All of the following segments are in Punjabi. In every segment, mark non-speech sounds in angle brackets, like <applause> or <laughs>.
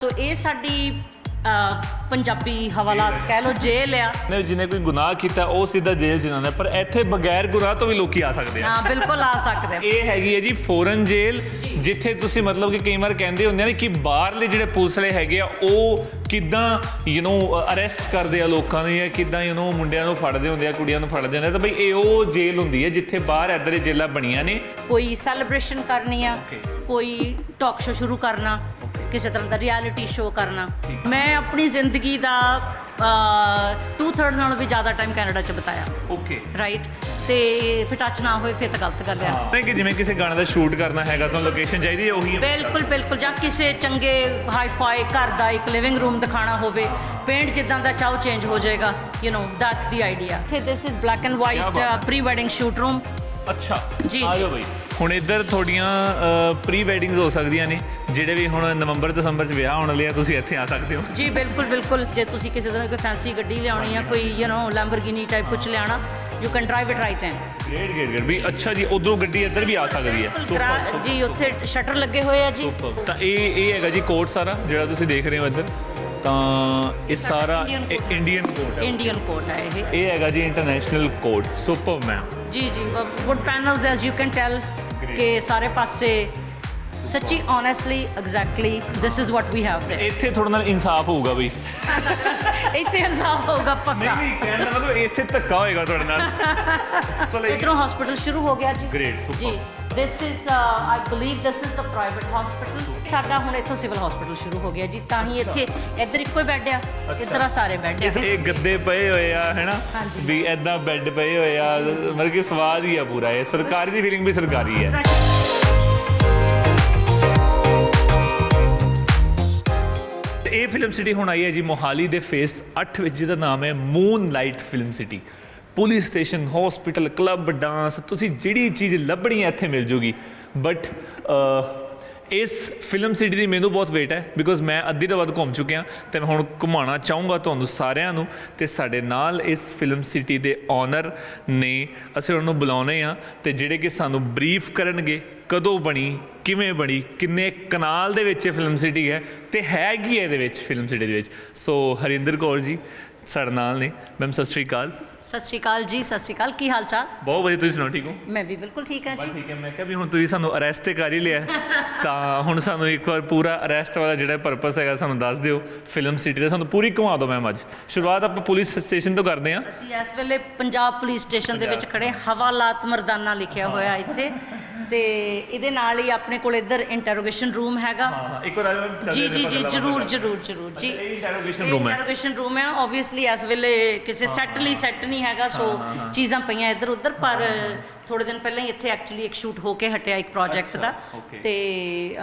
ਸੋ ਇਹ ਸਾਡੀ ਅ, ਪੰਜਾਬੀ ਹਵਾਲਾਤ ਕਹਿ ਲੋ ਜੇਲ੍ਹ ਆ ਨੇ ਜਿਹਨੇ ਕੋਈ ਗੁਨਾਹ ਕੀਤਾ ਉਹ ਸਿੱਧਾ ਜੇਲ੍ਹ ਚ ਜਾਂਦਾ ਪਰ ਇੱਥੇ ਬਗੈਰ ਗੁਨਾਹ ਤੋਂ ਵੀ ਲੋਕੀ ਆ ਸਕਦੇ ਆ ਹਾਂ ਬਿਲਕੁਲ ਆ ਸਕਦੇ ਆ। ਇਹ ਹੈਗੀ ਹੈ ਜੀ ਫੋਰਨ ਜੇਲ੍ਹ ਜਿੱਥੇ ਤੁਸੀਂ ਮਤਲਬ ਕਿ ਕਈ ਵਾਰ ਕਹਿੰਦੇ ਹੁੰਦੇ ਨੇ ਕਿ ਬਾਹਰਲੇ ਜਿਹੜੇ ਪੁਲਿਸ ਵਾਲੇ ਹੈਗੇ ਆ ਉਹ ਕਿਦਾਂ ਯੂ نو ਅਰੈਸਟ ਕਰਦੇ ਆ ਲੋਕਾਂ ਨੂੰ ਜਾਂ ਕਿਦਾਂ ਯੂ نو ਮੁੰਡਿਆਂ ਨੂੰ ਫੜਦੇ ਹੁੰਦੇ ਆ ਕੁੜੀਆਂ ਨੂੰ ਫੜਦੇ ਹੁੰਦੇ ਆ ਤਾਂ ਬਈ ਇਹ ਉਹ ਜੇਲ੍ਹ ਹੁੰਦੀ ਹੈ ਜਿੱਥੇ ਬਾਹਰ ਇੱਧਰ ਦੀ ਜੇਲ੍ਹਾਂ ਬਣੀਆਂ ਨੇ ਕੋਈ ਸੈਲੀਬ੍ਰੇਸ਼ਨ ਕਰਨੀ ਆ ਕੋਈ ਟਾਕ ਸ਼ੋ ਸ਼ੁਰੂ ਕਰਨਾ ਕਿਸੇ ਤਰ੍ਹਾਂ ਦਾ ਰਿਐਲਿਟੀ ਸ਼ੋ ਕਰਨਾ। ਮੈਂ ਆਪਣੀ ਜ਼ਿੰਦਗੀ ਦਾ 2/3 ਨਾਲੋਂ ਵੀ ਜ਼ਿਆਦਾ ਟਾਈਮ ਕੈਨੇਡਾ 'ਚ ਬਤਾਇਆ। ਓਕੇ ਰਾਈਟ ਤੇ ਫਿਰ ਟੱਚ ਨਾ ਹੋਏ ਫਿਰ ਤਾਂ ਗਲਤ ਗੱਲ ਆ ਨਹੀਂ ਕਿ ਜਿਵੇਂ ਕਿਸੇ ਗਾਣੇ ਦਾ ਸ਼ੂਟ ਕਰਨਾ ਹੈਗਾ ਤਾਂ ਲੋਕੇਸ਼ਨ ਚਾਹੀਦੀ ਹੈ ਉਹੀ ਹੈ। ਬਿਲਕੁਲ ਬਿਲਕੁਲ। ਜਾਂ ਕਿਸੇ ਚੰਗੇ ਹਾਈ-ਫਾਈ ਘਰ ਦਾ ਇੱਕ ਲਿਵਿੰਗ ਰੂਮ ਦਿਖਾਣਾ ਹੋਵੇ ਪੇਂਟ ਜਿੱਦਾਂ ਦਾ ਚਾਹੋ ਚੇਂਜ ਹੋ ਜਾਏਗਾ। You know that's the idea ਤੇ this is black and white ਹੈ। ਪ੍ਰੀ ਵੈਡਿੰਗ ਸ਼ੂਟ ਰੂਮ ਅੱਛਾ। ਜੀ, ਆ ਜੀ। ਜਾਓ ਬਈ। ਹੁਣ ਇੱਧਰ ਤੁਹਾਡੀਆਂ ਪ੍ਰੀ ਵੈਡਿੰਗਸ ਹੋ ਸਕਦੀਆਂ ਨੇ ਜਿਹੜੇ ਵੀ ਹੁਣ ਨਵੰਬਰ ਦਸੰਬਰ ਚ ਵਿਆਹ ਹੋਣ ਵਾਲੇ ਆ ਤੁਸੀਂ ਇੱਥੇ ਆ ਸਕਦੇ ਹੋ। ਜੀ ਬਿਲਕੁਲ ਬਿਲਕੁਲ। ਜੇ ਤੁਸੀਂ ਕਿਸੇ ਤਰ੍ਹਾਂ ਕੋਈ ਫੈਂਸੀ ਗੱਡੀ ਲਿਆਉਣੀ ਆ ਕੋਈ ਯੂ نو ਲੈਂਬਰਗਿਨੀ ਟਾਈਪ ਕੁਝ ਲਿਆਉਣਾ you can drive it right in great great great ਵੀ ਅੱਛਾ ਜੀ ਉਧਰੋਂ ਗੱਡੀ ਇੱਧਰ ਵੀ ਆ ਸਕਦੀ ਹੈ। Superb, ਜੀ ਉੱਥੇ ਸ਼ਟਰ ਲੱਗੇ ਹੋਏ ਆ ਜੀ। Superb। ਤਾਂ ਇਹ ਇਹ ਹੈਗਾ ਜੀ ਕੋਟ ਸਾਰਾ ਜਿਹੜਾ ਤੁਸੀਂ ਦੇਖ ਰਹੇ ਹੋ ਇੱਧਰ। ਤਾਂ ਇਹ ਸਾਰਾ Indian ਹੈ। ਇੰਡੀਅਨ ਕੋਟ ਹੈ। ਇੰਡੀਅਨ ਕੋਟ ਹੈ ਇਹ। ਇਹ ਹੈਗਾ ਜੀ ਇੰਟਰਨੈਸ਼ਨਲ ਕੋਡ ਸੁਪਰ ਮੈਮ ਜੀ ਜੀ wood panels as you can tell ਕਿ ਸਾਰੇ ਪਾਸੇ ਸੱਚੀ honestly exactly this is what we have there ਇੱਥੇ ਥੋੜਾ ਨਾਲ ਇਨਸਾਫ ਹੋਊਗਾ ਬਈ ਇੱਥੇ ਇਨਸਾਫ ਹੋਊਗਾ ਨਹੀਂ ਪੱਕਾ ਨਹੀਂ ਕਹਿਣ ਦਾ ਮਤਲਬ ਇੱਥੇ ਧੱਕਾ ਹੋਏਗਾ ਤੁਹਾਡੇ ਨਾਲ ਚਲੋ ਇਹ- ਇਧਰੋਂ ਹਸਪੀਟਲ ਸ਼ੁਰੂ ਹੋ ਗਿਆ ਜੀ Great, super. ਜੀ this is I believe this is the private hospital ਸਾਡਾ ਹੁਣ ਇੱਥੋਂ ਸਿਵਲ ਹਸਪੀਟਲ ਸ਼ੁਰੂ ਹੋ ਗਿਆ ਜੀ ਤਾਂ ਹੀ ਇੱਥੇ ਇੱਧਰ ਇੱਕੋ ਹੀ ਬੈੱਡ ਆ ਇੱਧਰ ਆ ਸਾਰੇ ਬੈੱਡ ਆ। ਇਹ ਗੱਦੇ ਪਏ ਹੋਏ ਆ ਹੈਨਾ। ਵੀ ਐਦਾਂ ਬੈੱਡ ਪਏ ਹੋਏ ਆ ਮਤਲਬ ਕਿ ਸਵਾਦ ਹੀ ਆ ਪੂਰਾ ਇਹ। ਸਰਕਾਰੀ ਦੀ ਫੀਲਿੰਗ ਵੀ ਸਰਕਾਰੀ ਹੈ ਇਹ ਫਿਲਮ ਸਿਟੀ ਹੁਣ ਆਈ ਹੈ ਜੀ ਮੋਹਾਲੀ ਦੇ ਫੇਸ 8 ਵਿੱਚ ਜਿਹਦਾ ਨਾਮ ਹੈ moonlight film city police station hospital club dance ਤੁਸੀਂ ਜਿਹੜੀ ਚੀਜ਼ ਲੱਭਣੀ ਹੈ ਇੱਥੇ ਮਿਲ ਜੂਗੀ। ਬਟ ਇਸ ਫਿਲਮ ਸਿਟੀ ਦੀ ਮੈਨੂੰ ਬਹੁਤ ਵੇਟ ਹੈ ਬਿਕੋਜ਼ ਮੈਂ ਅੱਧੀ ਤੋਂ ਵੱਧ ਘੁੰਮ ਚੁੱਕਿਆ, ਤੇ ਮੈਂ ਹੁਣ ਘੁਮਾਉਣਾ ਚਾਹੂੰਗਾ ਤੁਹਾਨੂੰ ਸਾਰਿਆਂ ਨੂੰ, ਤੇ ਸਾਡੇ ਨਾਲ ਇਸ ਫਿਲਮ ਸਿਟੀ ਦੇ ਓਨਰ ਨੇ ਅਸੀਂ ਉਹਨਾਂ ਨੂੰ ਬੁਲਾਉਨੇ ਆ, ਤੇ ਜਿਹੜੇ ਕਿ ਸਾਨੂੰ ਬਰੀਫ ਕਰਨਗੇ, ਕਦੋਂ ਬਣੀ, ਕਿਵੇਂ ਬਣੀ, ਕਿੰਨੇ ਕਨਾਲ ਦੇ ਵਿੱਚ ਇਹ ਫਿਲਮ ਸਿਟੀ ਹੈ, ਤੇ ਹੈ ਕੀ ਹੈ ਇਹਦੇ ਵਿੱਚ ਫਿਲਮ ਸਿਟੀ ਦੇ ਵਿੱਚ। ਸੋ ਹਰਿੰਦਰ ਕੌਰ ਜੀ, ਸਾਡੇ ਨਾਲ ਨੇ ਮੈਮ ਸਤਿ ਸ਼੍ਰੀ ਅਕਾਲ। ਸਤਿ ਸ਼੍ਰੀ ਅਕਾਲ ਜੀ ਸਤਿ ਸ਼੍ਰੀ ਅਕਾਲ। ਕੀ ਹਾਲ ਚਾਲ? ਬਹੁਤ ਵਧੀਆ ਤੁਸੀਂ ਸੁਣਾਓ ਠੀਕ ਹੋ? ਮੈਂ ਵੀ ਬਿਲਕੁਲ ਠੀਕ ਹਾਂ ਜੀ। ਠੀਕ ਹੈ ਮੈਂ ਕਿਹਾ ਵੀ ਹੁਣ ਤੁਸੀਂ ਸਾਨੂੰ ਅਰੈਸਟ ਤੇ ਕਰ ਹੀ ਲਿਆ। ਤਾਂ ਹੁਣ ਸਾਨੂੰ ਇੱਕ ਵਾਰ ਪੂਰਾ ਅਰੈਸਟ ਵਾਲਾ ਜਿਹੜਾ ਪਰਪਸ ਹੈਗਾ ਸਾਨੂੰ ਦੱਸ ਦਿਓ। ਫਿਲਮ ਸਿਟੀ ਦਾ ਸਾਨੂੰ ਪੂਰੀ ਘੁਮਾ ਦਿਓ ਮੈਮ ਅੱਜ। ਸ਼ੁਰੂਆਤ ਆਪਾਂ ਪੁਲਿਸ ਸਟੇਸ਼ਨ ਤੋਂ ਕਰਦੇ ਹਾਂ। ਅਸੀਂ ਇਸ ਵੇਲੇ ਪੰਜਾਬ ਪੁਲਿਸ ਸਟੇਸ਼ਨ ਦੇ ਵਿੱਚ ਖੜੇ ਹਵਾਲਾਤ ਮਰਦਾਨਾ ਲਿਖਿਆ ਹੋਇਆ ਇੱਥੇ। ਤੇ ਇਹਦੇ ਨਾਲ ਹੀ ਆਪਣੇ ਕੋਲ ਇੱਧਰ ਇੰਟਰੋਗੇਸ਼ਨ ਰੂਮ ਹੈਗਾ। ਹਾਂ ਇੱਕ ਵਾਰ ਜੀ ਜੀ ਜੀ ਜਰੂਰ ਜਰੂਰ ਜਰੂਰ ਜੀ। ਹੈ। ਇੰਟਰੋਗੇਸ਼ਨ ਰੂਮ ਹੈ ਆਬਵੀਅਸਲੀ ਇਸ ਵੇਲੇ ਕਿਸੇ ਸੈੱਟ ਲਈ ਸੈੱਟ ਨਹੀਂ ਹੈਗਾ ਸੋ ਚੀਜ਼ਾਂ ਪਈਆਂ ਇੱਧਰ ਉੱਧਰ ਪਰ ਥੋੜੇ ਦਿਨ ਪਹਿਲਾਂ ਹੀ ਇੱਥੇ ਐਕਚੁਅਲੀ ਇੱਕ ਸ਼ੂਟ ਹੋ ਕੇ ਹਟਿਆ ਇੱਕ ਪ੍ਰੋਜੈਕਟ ਦਾ. ਤੇ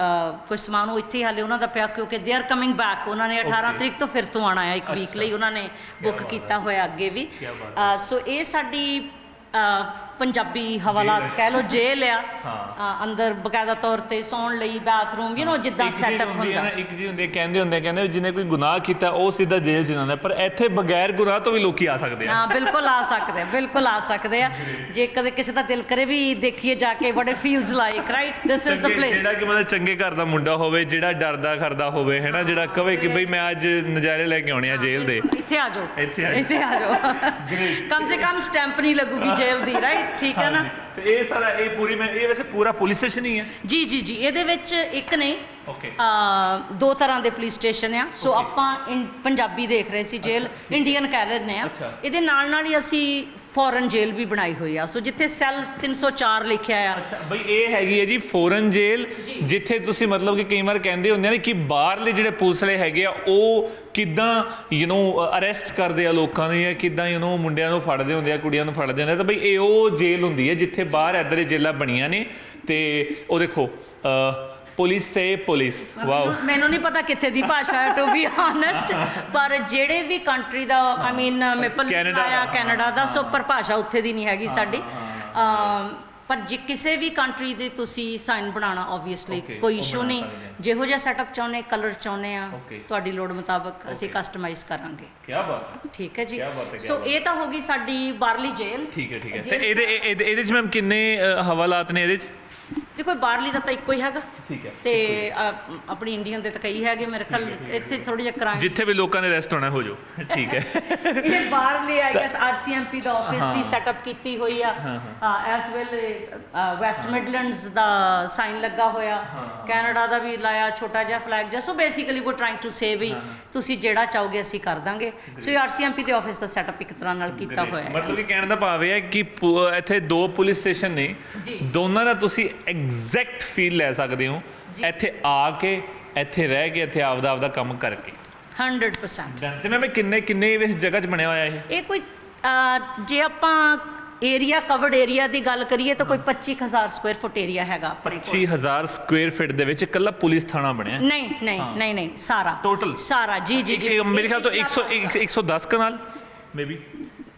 ਕੁਝ ਸਮਾਨ ਉਹ ਇੱਥੇ ਹੀ ਹਾਲੇ ਉਹਨਾਂ ਦਾ ਪਿਆ ਕਿਉਂਕਿ ਦੇ ਆਰ ਕਮਿੰਗ ਬੈਕ ਉਹਨਾਂ ਨੇ 18 ਤਰੀਕ ਤੋਂ ਫਿਰ ਤੋਂ ਆਣਾ ਹੈ ਇੱਕ ਵੀਕ ਲਈ ਉਹਨਾਂ ਨੇ ਬੁੱਕ ਕੀਤਾ ਹੋਇਆ ਅੱਗੇ ਵੀ। ਸੋ ਇਹ ਸਾਡੀ ਪੰਜਾਬੀ ਹਵਾਲਾਤ ਕਹਿ ਲੋ ਜੇਲ੍ਹ ਆ। ਅੰਦਰ ਬਕਾਇਦਾ ਤੌਰ ਤੇ ਸੌਣ ਲਈ ਬਾਥਰੂਮ ਯੂ نو ਜਿੱਦਾਂ ਸੈਟਅਪ ਹੁੰਦੀ ਇੱਕ ਜੀ ਹੁੰਦੇ ਕਹਿੰਦੇ ਹੁੰਦੇ ਕਹਿੰਦੇ ਜਿਹਨੇ ਕੋਈ ਗੁਨਾਹ ਕੀਤਾ ਉਹ ਸਿੱਧਾ ਜੇਲ੍ਹ ਚ ਜਾਂਦਾ। ਪਰ ਇੱਥੇ ਬਗੈਰ ਗੁਨਾਹ ਤੋਂ ਵੀ ਲੋਕੀ ਆ ਸਕਦੇ ਆ। ਹਾਂ ਬਿਲਕੁਲ ਆ ਸਕਦੇ ਆ ਬਿਲਕੁਲ ਆ ਸਕਦੇ ਆ। ਜੇ ਕਦੇ ਕਿਸੇ ਦਾ ਦਿਲ ਕਰੇ ਵੀ ਦੇਖੀਏ ਜਾ ਕੇ feels like right? This is the ਚੰਗੇ- place ਜਿਹੜਾ ਕਿ ਮਤਲਬ ਚੰਗੇ ਘਰ ਦਾ ਮੁੰਡਾ ਹੋਵੇ ਜਿਹੜਾ ਡਰਦਾ ਕਰਦਾ ਹੋਵੇ ਹੈਨਾ ਜਿਹੜਾ ਕਵੇ ਕਿ ਬਈ ਮੈਂ ਅੱਜ ਨਜ਼ਾਰੇ ਲੈ ਕੇ ਆਉਣੇ ਆ ਜੇਲ੍ਹ ਦੇ। ਇੱਥੇ ਆ ਜਾਓ। ਇੱਥੇ ਆ ਜਾਓ। ਇੱਥੇ ਆ ਜਾਓ। ਕਮ ਸੇ ਕਮ ਸਟੈਂਪ ਨਹੀਂ ਲੱਗੂਗੀ ਜੇਲ੍ਹ ਦੀ ਰਾਈਟ ਠੀਕ ਹੈ ਨਾ। ਤੇ ਇਹ ਸਾਰਾ ਇਹ ਪੂਰੀ ਮੈਂ ਇਹ ਵੈਸੇ ਪੂਰਾ ਪੁਲਿਸ ਸਟੇਸ਼ਨ ਹੀ ਹੈ? ਜੀ ਜੀ ਜੀ। ਇਹਦੇ ਵਿੱਚ ਇੱਕ ਨਹੀਂ ਓਕੇ ਆ ਦੋ ਤਰ੍ਹਾਂ ਦੇ ਪੁਲਿਸ ਸਟੇਸ਼ਨ ਆ। ਸੋ ਆਪਾਂ ਇੰ- ਪੰਜਾਬੀ ਦੇਖ ਰਹੇ ਸੀ ਜੇਲ੍ਹ ਇੰਡੀਅਨ ਕਹਿ ਲੈਂਦੇ ਆ। ਅੱਛਾ। ਇਹਦੇ ਨਾਲ ਨਾਲ ਹੀ ਅਸੀਂ ਫੋਰਨ ਜੇਲ੍ਹ ਵੀ ਬਣਾਈ ਹੋਈ ਆ ਸੋ ਜਿੱਥੇ ਸੈੱਲ 304 ਲਿਖਿਆ ਆ ਅੱਛਾ ਬਈ ਇਹ ਹੈਗੀ ਹੈ ਜੀ ਫੋਰਨ ਜੇਲ੍ਹ ਜਿੱਥੇ ਤੁਸੀਂ ਮਤਲਬ ਕਿ ਕਈ ਵਾਰ ਕਹਿੰਦੇ ਹੁੰਦੇ ਨੇ ਕਿ ਬਾਹਰਲੇ ਜਿਹੜੇ ਪੁਲਿਸ ਵਾਲੇ ਹੈਗੇ ਆ ਉਹ ਕਿਦਾਂ ਯੂ نو ਅਰੈਸਟ ਕਰਦੇ ਆ ਲੋਕਾਂ ਨੂੰ ਜਾਂ ਕਿਦਾਂ ਯੂ نو ਮੁੰਡਿਆਂ ਨੂੰ ਫੜਦੇ ਹੁੰਦੇ ਆ ਕੁੜੀਆਂ ਨੂੰ ਫੜਦੇ ਹੁੰਦੇ ਆ ਤਾਂ ਬਈ ਇਹ ਉਹ ਜੇਲ੍ਹ ਹੁੰਦੀ ਹੈ ਜਿੱਥੇ ਬਾਹਰ ਇੱਧਰ ਦੀ ਜੇਲ੍ਹਾਂ ਬਣੀਆਂ ਨੇ ਤੇ ਉਹ ਦੇਖੋ ਪੁਲਿਸ ਸੇ ਪੁਲਿਸ। ਵਾਓ। ਮੈਨੂੰ ਨਹੀਂ ਪਤਾ ਕਿੱਥੇ ਦੀ ਭਾਸ਼ਾ ਹੈ ਟੂ ਬੀ ਆਨੈਸਟ ਪਰ ਜਿਹੜੇ ਵੀ ਕੰਟਰੀ ਦਾ ਆਈ ਮੀਨ ਮੇਪਲ ਆਇਆ। ਕੈਨੇਡਾ ਦਾ ਸੋ ਪਰ ਭਾਸ਼ਾ ਉੱਥੇ ਦੀ ਨਹੀਂ ਹੈਗੀ ਸਾਡੀ। ਪਰ ਜੇ ਕਿਸੇ ਵੀ ਕੰਟਰੀ ਦੇ ਤੁਸੀਂ ਸਾਈਨ ਬਣਾਉਣਾ ਆਬਵੀਅਸਲੀ ਕੋਈ ਇਸ਼ੂ ਨਹੀਂ। ਜਿਹੋ ਜਿਹਾ ਸੈਟਅਪ ਚਾਹੁੰਦੇ ਕਲਰ ਚਾਹੁੰਦੇ ਆ. ਤੁਹਾਡੀ ਲੋੜ ਮੁਤਾਬਕ ਅਸੀਂ ਕਸਟਮਾਈਜ਼ ਕਰਾਂਗੇ। ਕੀ ਬਾਤ ਹੈ। ਠੀਕ ਹੈ ਜੀ। ਸੋ ਇਹ ਤਾਂ ਹੋ ਗਈ ਸਾਡੀ ਬਾਹਰਲੀ ਜੇਲ੍ਹ। ਠੀਕ ਹੈ ਠੀਕ ਹੈ। ਤੇ ਇਹਦੇ ਇਹਦੇ ਇਹਦੇ ਚ ਮੈਮ ਕਿੰਨੇ ਹਵਾਲਾਤ ਨੇ ਇਹਦੇ ਚ ਦੇਖੋ ਬਾਹਰਲੀ ਦਾ ਤਾਂ ਇੱਕੋ ਹੀ ਹੈਗਾ। ਠੀਕ ਹੈ। ਤੇ ਅ, ਆਪਣੀ ਇੰਡੀਅਨ ਦੇ ਤਾਂ ਕਈ ਹੈਗੇ ਮੇਰੇ ਖਿਆਲ ਇੱਥੇ ਥੋੜੀ ਜਿਹਾ ਕ੍ਰਾਈਮ ਜਿੱਥੇ ਵੀ ਲੋਕਾਂ ਨੇ ਰੈਸਟ ਹੋਣਾ ਹੋ ਜਾਓ। ਠੀਕ ਹੈ। ਇਹ ਬਾਹਰਲੇ ਆਈ ਗੈਸ ਆਰਸੀਐਮਪੀ ਦਾ ਆਫਿਸ ਦੀ ਸੈਟਅਪ ਕੀਤੀ ਹੋਈ ਆ। ਐਸ ਵੈਲ ਵੈਸਟ ਮਿਡਲੈਂਡਸ ਦਾ ਸਾਈਨ ਲੱਗਾ ਹੋਇਆ। ਕੈਨੇਡਾ ਦਾ ਵੀ ਲਾਇਆ ਛੋਟਾ ਜਿਹਾ ਫਲੈਗ ਜਿਹਾ। ਸੋ ਬੇਸਿਕਲੀ ਉਹ ਟ੍ਰਾਈਂਗ ਟੂ ਸੇ ਵੀ ਤੁਸੀਂ ਜਿਹੜਾ ਚਾਹੋਗੇ ਅਸੀਂ ਕਰ ਦਾਂਗੇ। ਸੋ ਇਹ ਆਰਸੀਐਮਪੀ ਦੇ ਆਫਿਸ ਦਾ ਸੈਟਅਪ ਇੱਕ ਤਰ੍ਹਾਂ ਨਾਲ ਕੀਤਾ ਹੋਇਆ ਹੈ। ਮਤਲਬ ਕਿ ਕਹਿਣ ਦਾ ਭਾਵ ਇਹ ਹੈ ਕਿ ਪੁ- ਇੱਥੇ ਦੋ ਪੁਲਿਸ ਸਟੇਸ਼ਨ ਨੇ। ਜੀ। ਦੋਨਾਂ ਦਾ ਤੁਸੀਂ ਐਗਜ਼ੈਕਟ ਫੀਲ ਲੈ ਸਕਦੇ ਹੋ। ਇੱਥੇ ਆ ਕੇ ਇੱਥੇ ਰਹਿ ਕੇ ਇੱਥੇ ਆਪਦਾ ਆਪਦਾ ਕੰਮ ਕਰਕੇ। 100% ਤੇ ਮੈਂ ਕਿੰਨੇ ਕਿੰਨੇ ਇਸ ਜਗ੍ਹਾ 'ਚ ਬਣਿਆ ਹੋਇਆ ਇਹ? ਇਹ ਕੋਈ ਜੇ ਆਪਾਂ ਏਰੀਆ ਕਵਰਡ ਏਰੀਆ ਦੀ ਗੱਲ ਕਰੀਏ ਤਾਂ ਕੋਈ 25000 ਸਕੁਅਰ ਫੁੱਟ ਏਰੀਆ ਹੈਗਾ ਆਪਣੇ ਕੋਲ। 25000 ਸਕੁਅਰ ਫੀਟ ਦੇ ਵਿੱਚ ਇਕੱਲਾ ਪੁਲਿਸ ਥਾਣਾ ਬਣਿਆ। ਨਹੀਂ ਨਹੀਂ ਨਹੀਂ ਨਹੀਂ ਸਾਰਾ। Total? ਸਾਰਾ ਜੀ ਜੀ ਜੀ। ਮੇਰੇ ਖਿਆਲ ਤੋਂ ਇਹ 100 ਪਿਛਲਾ 110 ਕਨਾਲ। ਮੇਬੀ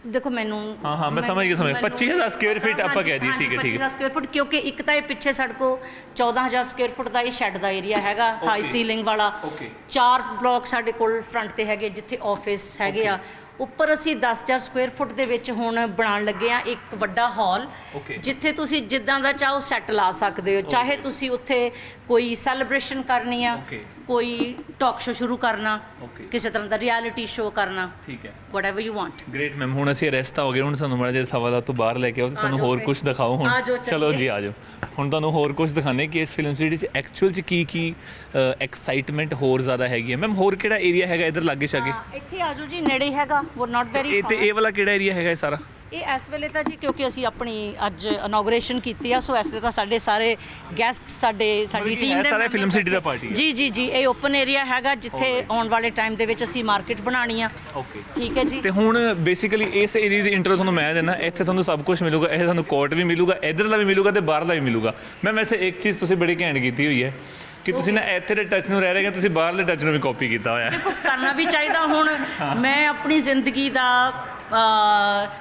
ਦੇਖੋ ਮੈਨੂੰ ਹਾਂ, ਹਾਂ, ਮੈਂ ਸਮਝ ਗਿਆ, ਸਮਝ ਗਿਆ। 25,000 square feet ਆਪਾਂ ਕਹਿ ਦਈਏ, ਠੀਕ ਹੈ, ਠੀਕ ਹੈ। 25,000 ਸਕੁਅਰ ਫੁੱਟ ਕਿਉਂਕਿ ਇੱਕ ਤਾਂ ਇਹ ਪਿੱਛੇ ਸਾਡੇ ਕੋ 14000 ਸਕੁਅਰ ਫੁੱਟ ਦਾ ਇਹ ਸ਼ੈੱਡ ਦਾ ਏਰੀਆ ਹੈਗਾ ਹਾਈ ਸੀਲਿੰਗ ਵਾਲਾ. ਚਾਰ ਬਲਾਕ ਸਾਡੇ ਕੋਲ ਫਰੰਟ ਤੇ ਹੈਗੇ ਜਿੱਥੇ ਆਫਿਸ ਹੈਗੇ ਆ ਉੱਪਰ ਅਸੀਂ 10000 ਸਕੁਅਰ ਫੁੱਟ ਦੇ ਵਿੱਚ ਹੁਣ ਬਣਾਉਣ ਲੱਗੇ ਆ ਇੱਕ ਵੱਡਾ ਹਾਲ. ਜਿੱਥੇ ਤੁਸੀਂ ਜਿੱਦਾਂ ਦਾ ਚਾਹੋ ਸੈੱਟ ਲਾ ਸਕਦੇ ਹੋ ਚਾਹੇ ਤੁਸੀਂ ਉੱਥੇ ਕੋਈ ਸੈਲੀਬ੍ਰੇਸ਼ਨ ਕਰਨੀ ਆ. ਕੋਈ ਟਾਕ ਸ਼ੋ ਸ਼ੁਰੂ ਕਰਨਾ Okay. ਕਿਸੇ ਤਰ੍ਹਾਂ ਦਾ ਰਿਐਲਿਟੀ ਸ਼ੋ ਕਰਨਾ ਠੀਕ ਹੈ। whatever you want. Great ma'am ਹੁਣ ਅਸੀਂ ਅਰੈਸਟ ਹੋ ਗਏ ਹੁਣ ਸਾਨੂੰ ਮਾੜਾ ਜਿਹਾ ਸਵਾ ਦਾ ਤੋਂ ਬਾਹਰ ਲੈ ਕੇ ਆਓ ਤੇ ਸਾਨੂੰ ਹੋਰ ਫਿਰ। ਕੁਝ ਦਿਖਾਓ ਆ ਹੁਣ ਜਾਓ, ਚਲੋ ਚੱਲੀਏ। ਜੀ ਆ ਜਾਓ। ਹੁਣ ਤੁਹਾਨੂੰ ਹੋਰ ਕੁਝ ਦਿਖਾਣੇ ਕਿ ਇਸ ਫਿਲਮ ਸਿਟੀ 'ਚ ਐਕਚੁਅਲ 'ਚ ਕੀ ਕੀ ਐਕਸਾਈਟਮੈਂਟ ਹੋਰ ਜ਼ਿਆਦਾ ਹੈਗੀ ਹੈ। ਮੈਮ ਹੋਰ ਕਿਹੜਾ ਏਰੀਆ ਹੈਗਾ ਇਧਰ ਲਾਗੇ ਛਾਗੇ ਇੱਥੇ ਆਜੋ ਜੀ ਨੇੜੇ ਹੀ ਹੈਗਾ ਉਹ ਨਾਟ ਵੈਰੀ ਇਹ ਤੇ ਇਹ ਵਾਲਾ ਕਿਹੜਾ ਏਰੀਆ ਹੈਗਾ ਇਹ ਸਾਰਾ? ਇਹ ਇਸ ਵੇਲੇ ਤਾਂ ਜੀ ਕਿਉਂਕਿ ਅਸੀਂ ਆਪਣੀ ਅੱਜ ਇਨੋਗ੍ਰੇਸ਼ਨ ਕੀਤੀ ਆ ਸੋ ਇਸ ਵੇਲੇ ਤਾਂ ਸਾਡੇ ਸਾਰੇ ਗੈਸਟ ਸਾਡੇ ਸਾਡੀ ਟੀਮ ਦੇ ਸਾਰਾ film city ਦਾ ਹੈ। ਜੀ ਜੀ ਜੀ ਇਹ ਓਪਨ ਏਰੀਆ ਹੈਗਾ ਜਿੱਥੇ ਆਉਣ ਵਾਲੇ ਟਾਈਮ ਦੇ ਵਿੱਚ ਅਸੀਂ ਮਾਰਕੀਟ ਬਣਾਣੀ ਆ। ਓਕੇ ਠੀਕ ਹੈ ਜੀ। ਤੇ ਹੁਣ ਬੇਸਿਕਲੀ ਇਸ ਏਰੀਆ ਦੀ ਇੰਟਰੋ ਤੁਹਾਨੂੰ ਮੈਂ ਦੇਣਾ ਇੱਥੇ ਤੁਹਾਨੂੰ ਸਭ ਕੁਝ ਮਿਲੂਗਾ ਇਹ ਤੁਹਾਨੂੰ ਕੋਰਟ ਵੀ ਮਿਲੂਗਾ ਇਧਰਲਾ ਵੀ ਮਿਲੂਗਾ ਤੇ ਬਾਹਰਲਾ ਵੀ ਮਿਲੂਗਾ। ਮੈਂ ਵੈਸੇ ਇੱਕ ਚੀਜ਼ ਤੁਸੀਂ ਬੜੀ ਘੈਂਟ ਕੀਤੀ ਹੋਈ ਹੈ ਕਿ ਤੁਸੀਂ ਨਾ ਇੱਥੇ ਦੇ ਟੱਚ ਨੂੰ ਰਹਿ ਰਹੇ ਹੋ ਤੁਸੀਂ ਬਾਹਰਲੇ ਟੱਚ ਨੂੰ ਵੀ ਕਾਪੀ ਕੀਤਾ ਹੋਇਆ ਹੈ। ਦੇਖੋ ਕਰਨਾ ਵੀ ਚਾਹੀਦਾ ਹੁਣ। ਮੈਂ ਆਪਣੀ ਜ਼ਿੰਦਗੀ ਦਾ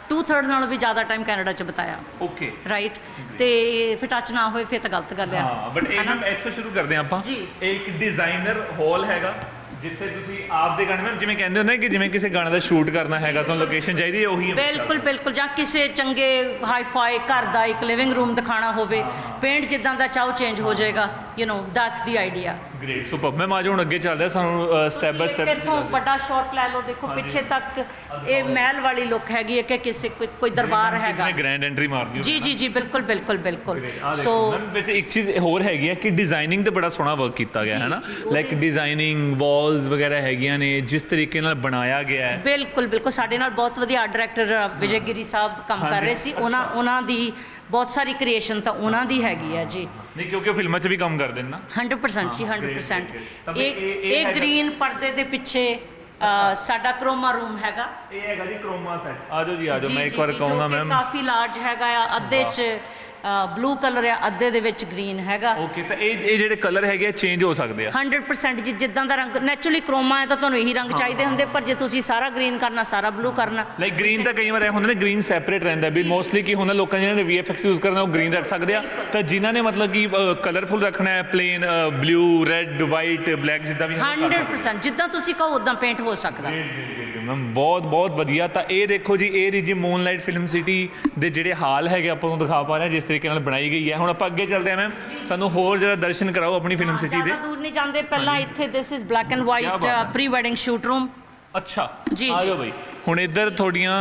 2/3 ਨਾਲੋਂ ਵੀ ਜ਼ਿਆਦਾ ਟਾਈਮ ਕੈਨੇਡਾ 'ਚ ਬਿਤਾਇਆ। ਓਕੇ ਰਾਈਟ ਤੇ ਫਿਰ ਟੱਚ ਨਾ ਹੋਏ ਫਿਰ ਤਾਂ ਗਲਤ ਗੱਲ ਆ। ਹਾਂ ਬਟ ਇਹ ਮੈਮ ਇੱਥੋਂ ਸ਼ੁਰੂ ਕਰਦੇ ਹਾਂ ਆਪਾਂ। ਜੀ। ਇਹ ਇੱਕ ਡਿਜ਼ਾਈਨਰ ਹਾਲ ਹੈਗਾ ਜਿੱਥੇ ਤੁਸੀਂ ਆਪਦੇ ਗਾਣੇ ਮੈਮ ਜਿਵੇਂ ਕਹਿੰਦੇ ਹੁੰਦੇ ਕਿ ਜਿਵੇਂ ਕਿਸੇ ਗਾਣੇ ਦਾ ਸ਼ੂਟ ਕਰਨਾ ਹੈਗਾ ਤੁਹਾਨੂੰ ਲੋਕੇਸ਼ਨ ਚਾਹੀਦੀ ਹੈ ਉਹੀ ਬਿਲਕੁਲ ਬਿਲਕੁਲ। ਜਾਂ ਕਿਸੇ ਚੰਗੇ ਹਾਈ-ਫਾਈ ਘਰ ਦਾ ਇੱਕ ਲਿਵਿੰਗ ਰੂਮ ਦਿਖਾਣਾ ਹੋਵੇ। ਪੇਂਟ ਜਿੱਦਾਂ ਦਾ ਚਾਹੋ ਚੇਂਜ ਹੋ ਜਾਏਗਾ। You know that's the idea great super ma'am ਅੱਜ ਹੁਣ ਅੱਗੇ ਚੱਲਦੇ ਸਾਨੂੰ ਸਟੈਪ ਬਾਈ ਸਟੈਪ ਇੱਥੋਂ ਵੱਡਾ ਸ਼ਾਟ ਲੈ ਲਓ ਦੇਖੋ ਪਿੱਛੇ ਤੱਕ ਇਹ ਮਹਿਲ ਵਾਲੀ ਲੁੱਕ ਹੈਗੀ ਹੈ ਕਿ ਕਿਸੇ ਕੋਈ- ਕੋਈ ਦਰਬਾਰ ਹੈਗਾ ਗ੍ਰੈਂਡ ਐਂਟਰੀ ਮਾਰਨੀ ਜੀ ਜੀ ਜੀ ਬਿਲਕੁਲ ਬਿਲਕੁਲ ਬਿਲਕੁਲ ਸੋ ਸੋ ਵੈਸੇ ਇੱਕ ਚੀਜ਼ ਹੋਰ ਹੈਗੀ ਹੈ ਕਿ ਡਿਜ਼ਾਈਨਿੰਗ ਤੇ ਬੜਾ ਸੋਹਣਾ ਵਰਕ ਕੀਤਾ ਗਿਆ ਹੈ ਨਾ ਲਾਈਕ ਡਿਜ਼ਾਈਨਿੰਗ ਵਾਲਸ ਵਗੈਰਾ ਹੈਗੀਆਂ ਨੇ ਜਿਸ ਤਰੀਕੇ ਨਾਲ ਬਣਾਇਆ ਗਿਆ ਹੈ ਬਿਲਕੁਲ ਬਿਲਕੁਲ ਸਾਡੇ ਨਾਲ ਬਹੁਤ ਵਧੀਆ ਡਾਇਰੈਕਟਰ ਵਿਜੇ ਗਿਰੀ ਸਾਹਿਬ ਕੰਮ ਕਰ ਰਹੇ ਸੀ ਉਹਨਾਂ ਉਹਨਾਂ ਦੀ ਬਹੁਤ ਸਾਰੀ ਕ੍ਰੀਏਸ਼ਨ ਤਾਂ ਉਹਨਾਂ ਦੀ ਹੈਗੀ ਹੈ ਜੀ। ਨਹੀਂ ਕਿਉਂਕਿ ਉਹ ਫਿਲਮਾਂ 'ਚ ਵੀ ਕੰਮ ਕਰਦੇ ਨੇ ਨਾ। 100% ਜੀ ਹਾਂ, 100% great, great, great। ਤਾਂ ਇਹ ਗ੍ਰੀਨ ਪਰਦੇ ਦੇ ਪਿੱਛੇ ਸਾਡਾ ਕਰੋਮਾ ਰੂਮ ਹੈਗਾ। ਇਹ ਹੈਗਾ ਜੀ ਕ੍ਰੋਮਾ ਸੈਟ ਆਜੋ ਜੀ ਆਜੋ ਮੈਂ ਇੱਕ ਵਾਰ ਕਹੂੰਗਾ ਮੈਮ ਕਾਫੀ ਲਾਰਜ ਹੈਗਾ ਆ ਅੱਧੇ ਚ ਬਲੂ ਕਲਰ ਆ ਅੱਧੇ ਦੇ ਵਿੱਚ ਗ੍ਰੀਨ ਹੈਗਾ। ਓਕੇ ਤਾਂ ਇਹ ਇਹ ਜਿਹੜੇ ਕਲਰ ਹੈਗੇ ਆ ਚੇਂਜ ਹੋ ਸਕਦੇ ਆ। 100% ਜੀ ਜਿੱਦਾਂ ਦਾ ਰੰਗ ਨੈਚੁਰਲੀ ਕਰੋਮਾ ਹੈ ਤਾਂ ਤੁਹਾਨੂੰ ਇਹੀ ਰੰਗ ਚਾਹੀਦੇ ਹੁੰਦੇ ਪਰ ਜੇ ਤੁਸੀਂ ਸਾਰਾ ਗ੍ਰੀਨ ਕਰਨਾ ਸਾਰਾ ਬਲੂ ਕਰਨਾ। ਲਾਈਕ ਗ੍ਰੀਨ ਤਾਂ ਕਈ ਵਾਰ ਇਹ ਹੁੰਦਾ ਨੇ ਗ੍ਰੀਨ ਸੈਪਰੇਟ ਰਹਿੰਦਾ ਵੀ ਮੋਸਟਲੀ ਕੀ ਹੁੰਦਾ ਲੋਕਾਂ ਜਿਹਨਾਂ ਨੇ VFX ਯੂਜ਼ ਕਰਨਾ ਉਹ ਗ੍ਰੀਨ ਰੱਖ ਸਕਦੇ ਆ। ਤਾਂ ਜਿਨ੍ਹਾਂ ਨੇ ਮਤਲਬ ਕਿ ਕਲਰਫੁਲ ਰੱਖਣਾ ਹੈ plain blue red white black ਜਿੱਦਾਂ ਵੀ ਹੈ 100% ਜਿੱਦਾਂ ਤੁਸੀਂ ਕਹੋ ਉਦਾਂ ਪੇਂਟ ਹੋ ਸਕਦਾ। ਬਹੁਤ ਬਹੁਤ ਵਧੀਆ। ਤਾਂ ਇਹ ਦੇਖੋ ਜੀ ਇਹ ਰਹੀ ਜੀ ਮੂਨਲਾਈਟ ਫਿਲਮ ਸਿਟੀ ਦੇ ਜਿਹੜੇ ਹਾਲ ਹੈਗੇ ਆਪਾਂ ਨੂੰ ਦਿਖਾ ਪਾ ਰਹੇ ਹਾਂ ਜਿਸ ਤਰੀਕੇ ਨਾਲ ਬਣਾਈ ਗਈ ਹੈ। ਹੁਣ ਆਪਾਂ ਅੱਗੇ ਚੱਲਦੇ ਹਾਂ ਮੈਮ। ਸਾਨੂੰ ਹੋਰ ਜਰਾ ਦਰਸ਼ਨ ਕਰਾਓ ਆਪਣੀ ਫਿਲਮ ਸਿਟੀ ਦੇ। ਦੂਰ ਨਹੀਂ ਜਾਂਦੇ। ਪਹਿਲਾਂ ਇੱਥੇ this is black and white. Pre wedding shoot room ਅੱਛਾ। ਜੀ, ਆ ਜੀ। ਜਾਓ ਬਈ। ਹੁਣ ਇੱਧਰ ਤੁਹਾਡੀਆਂ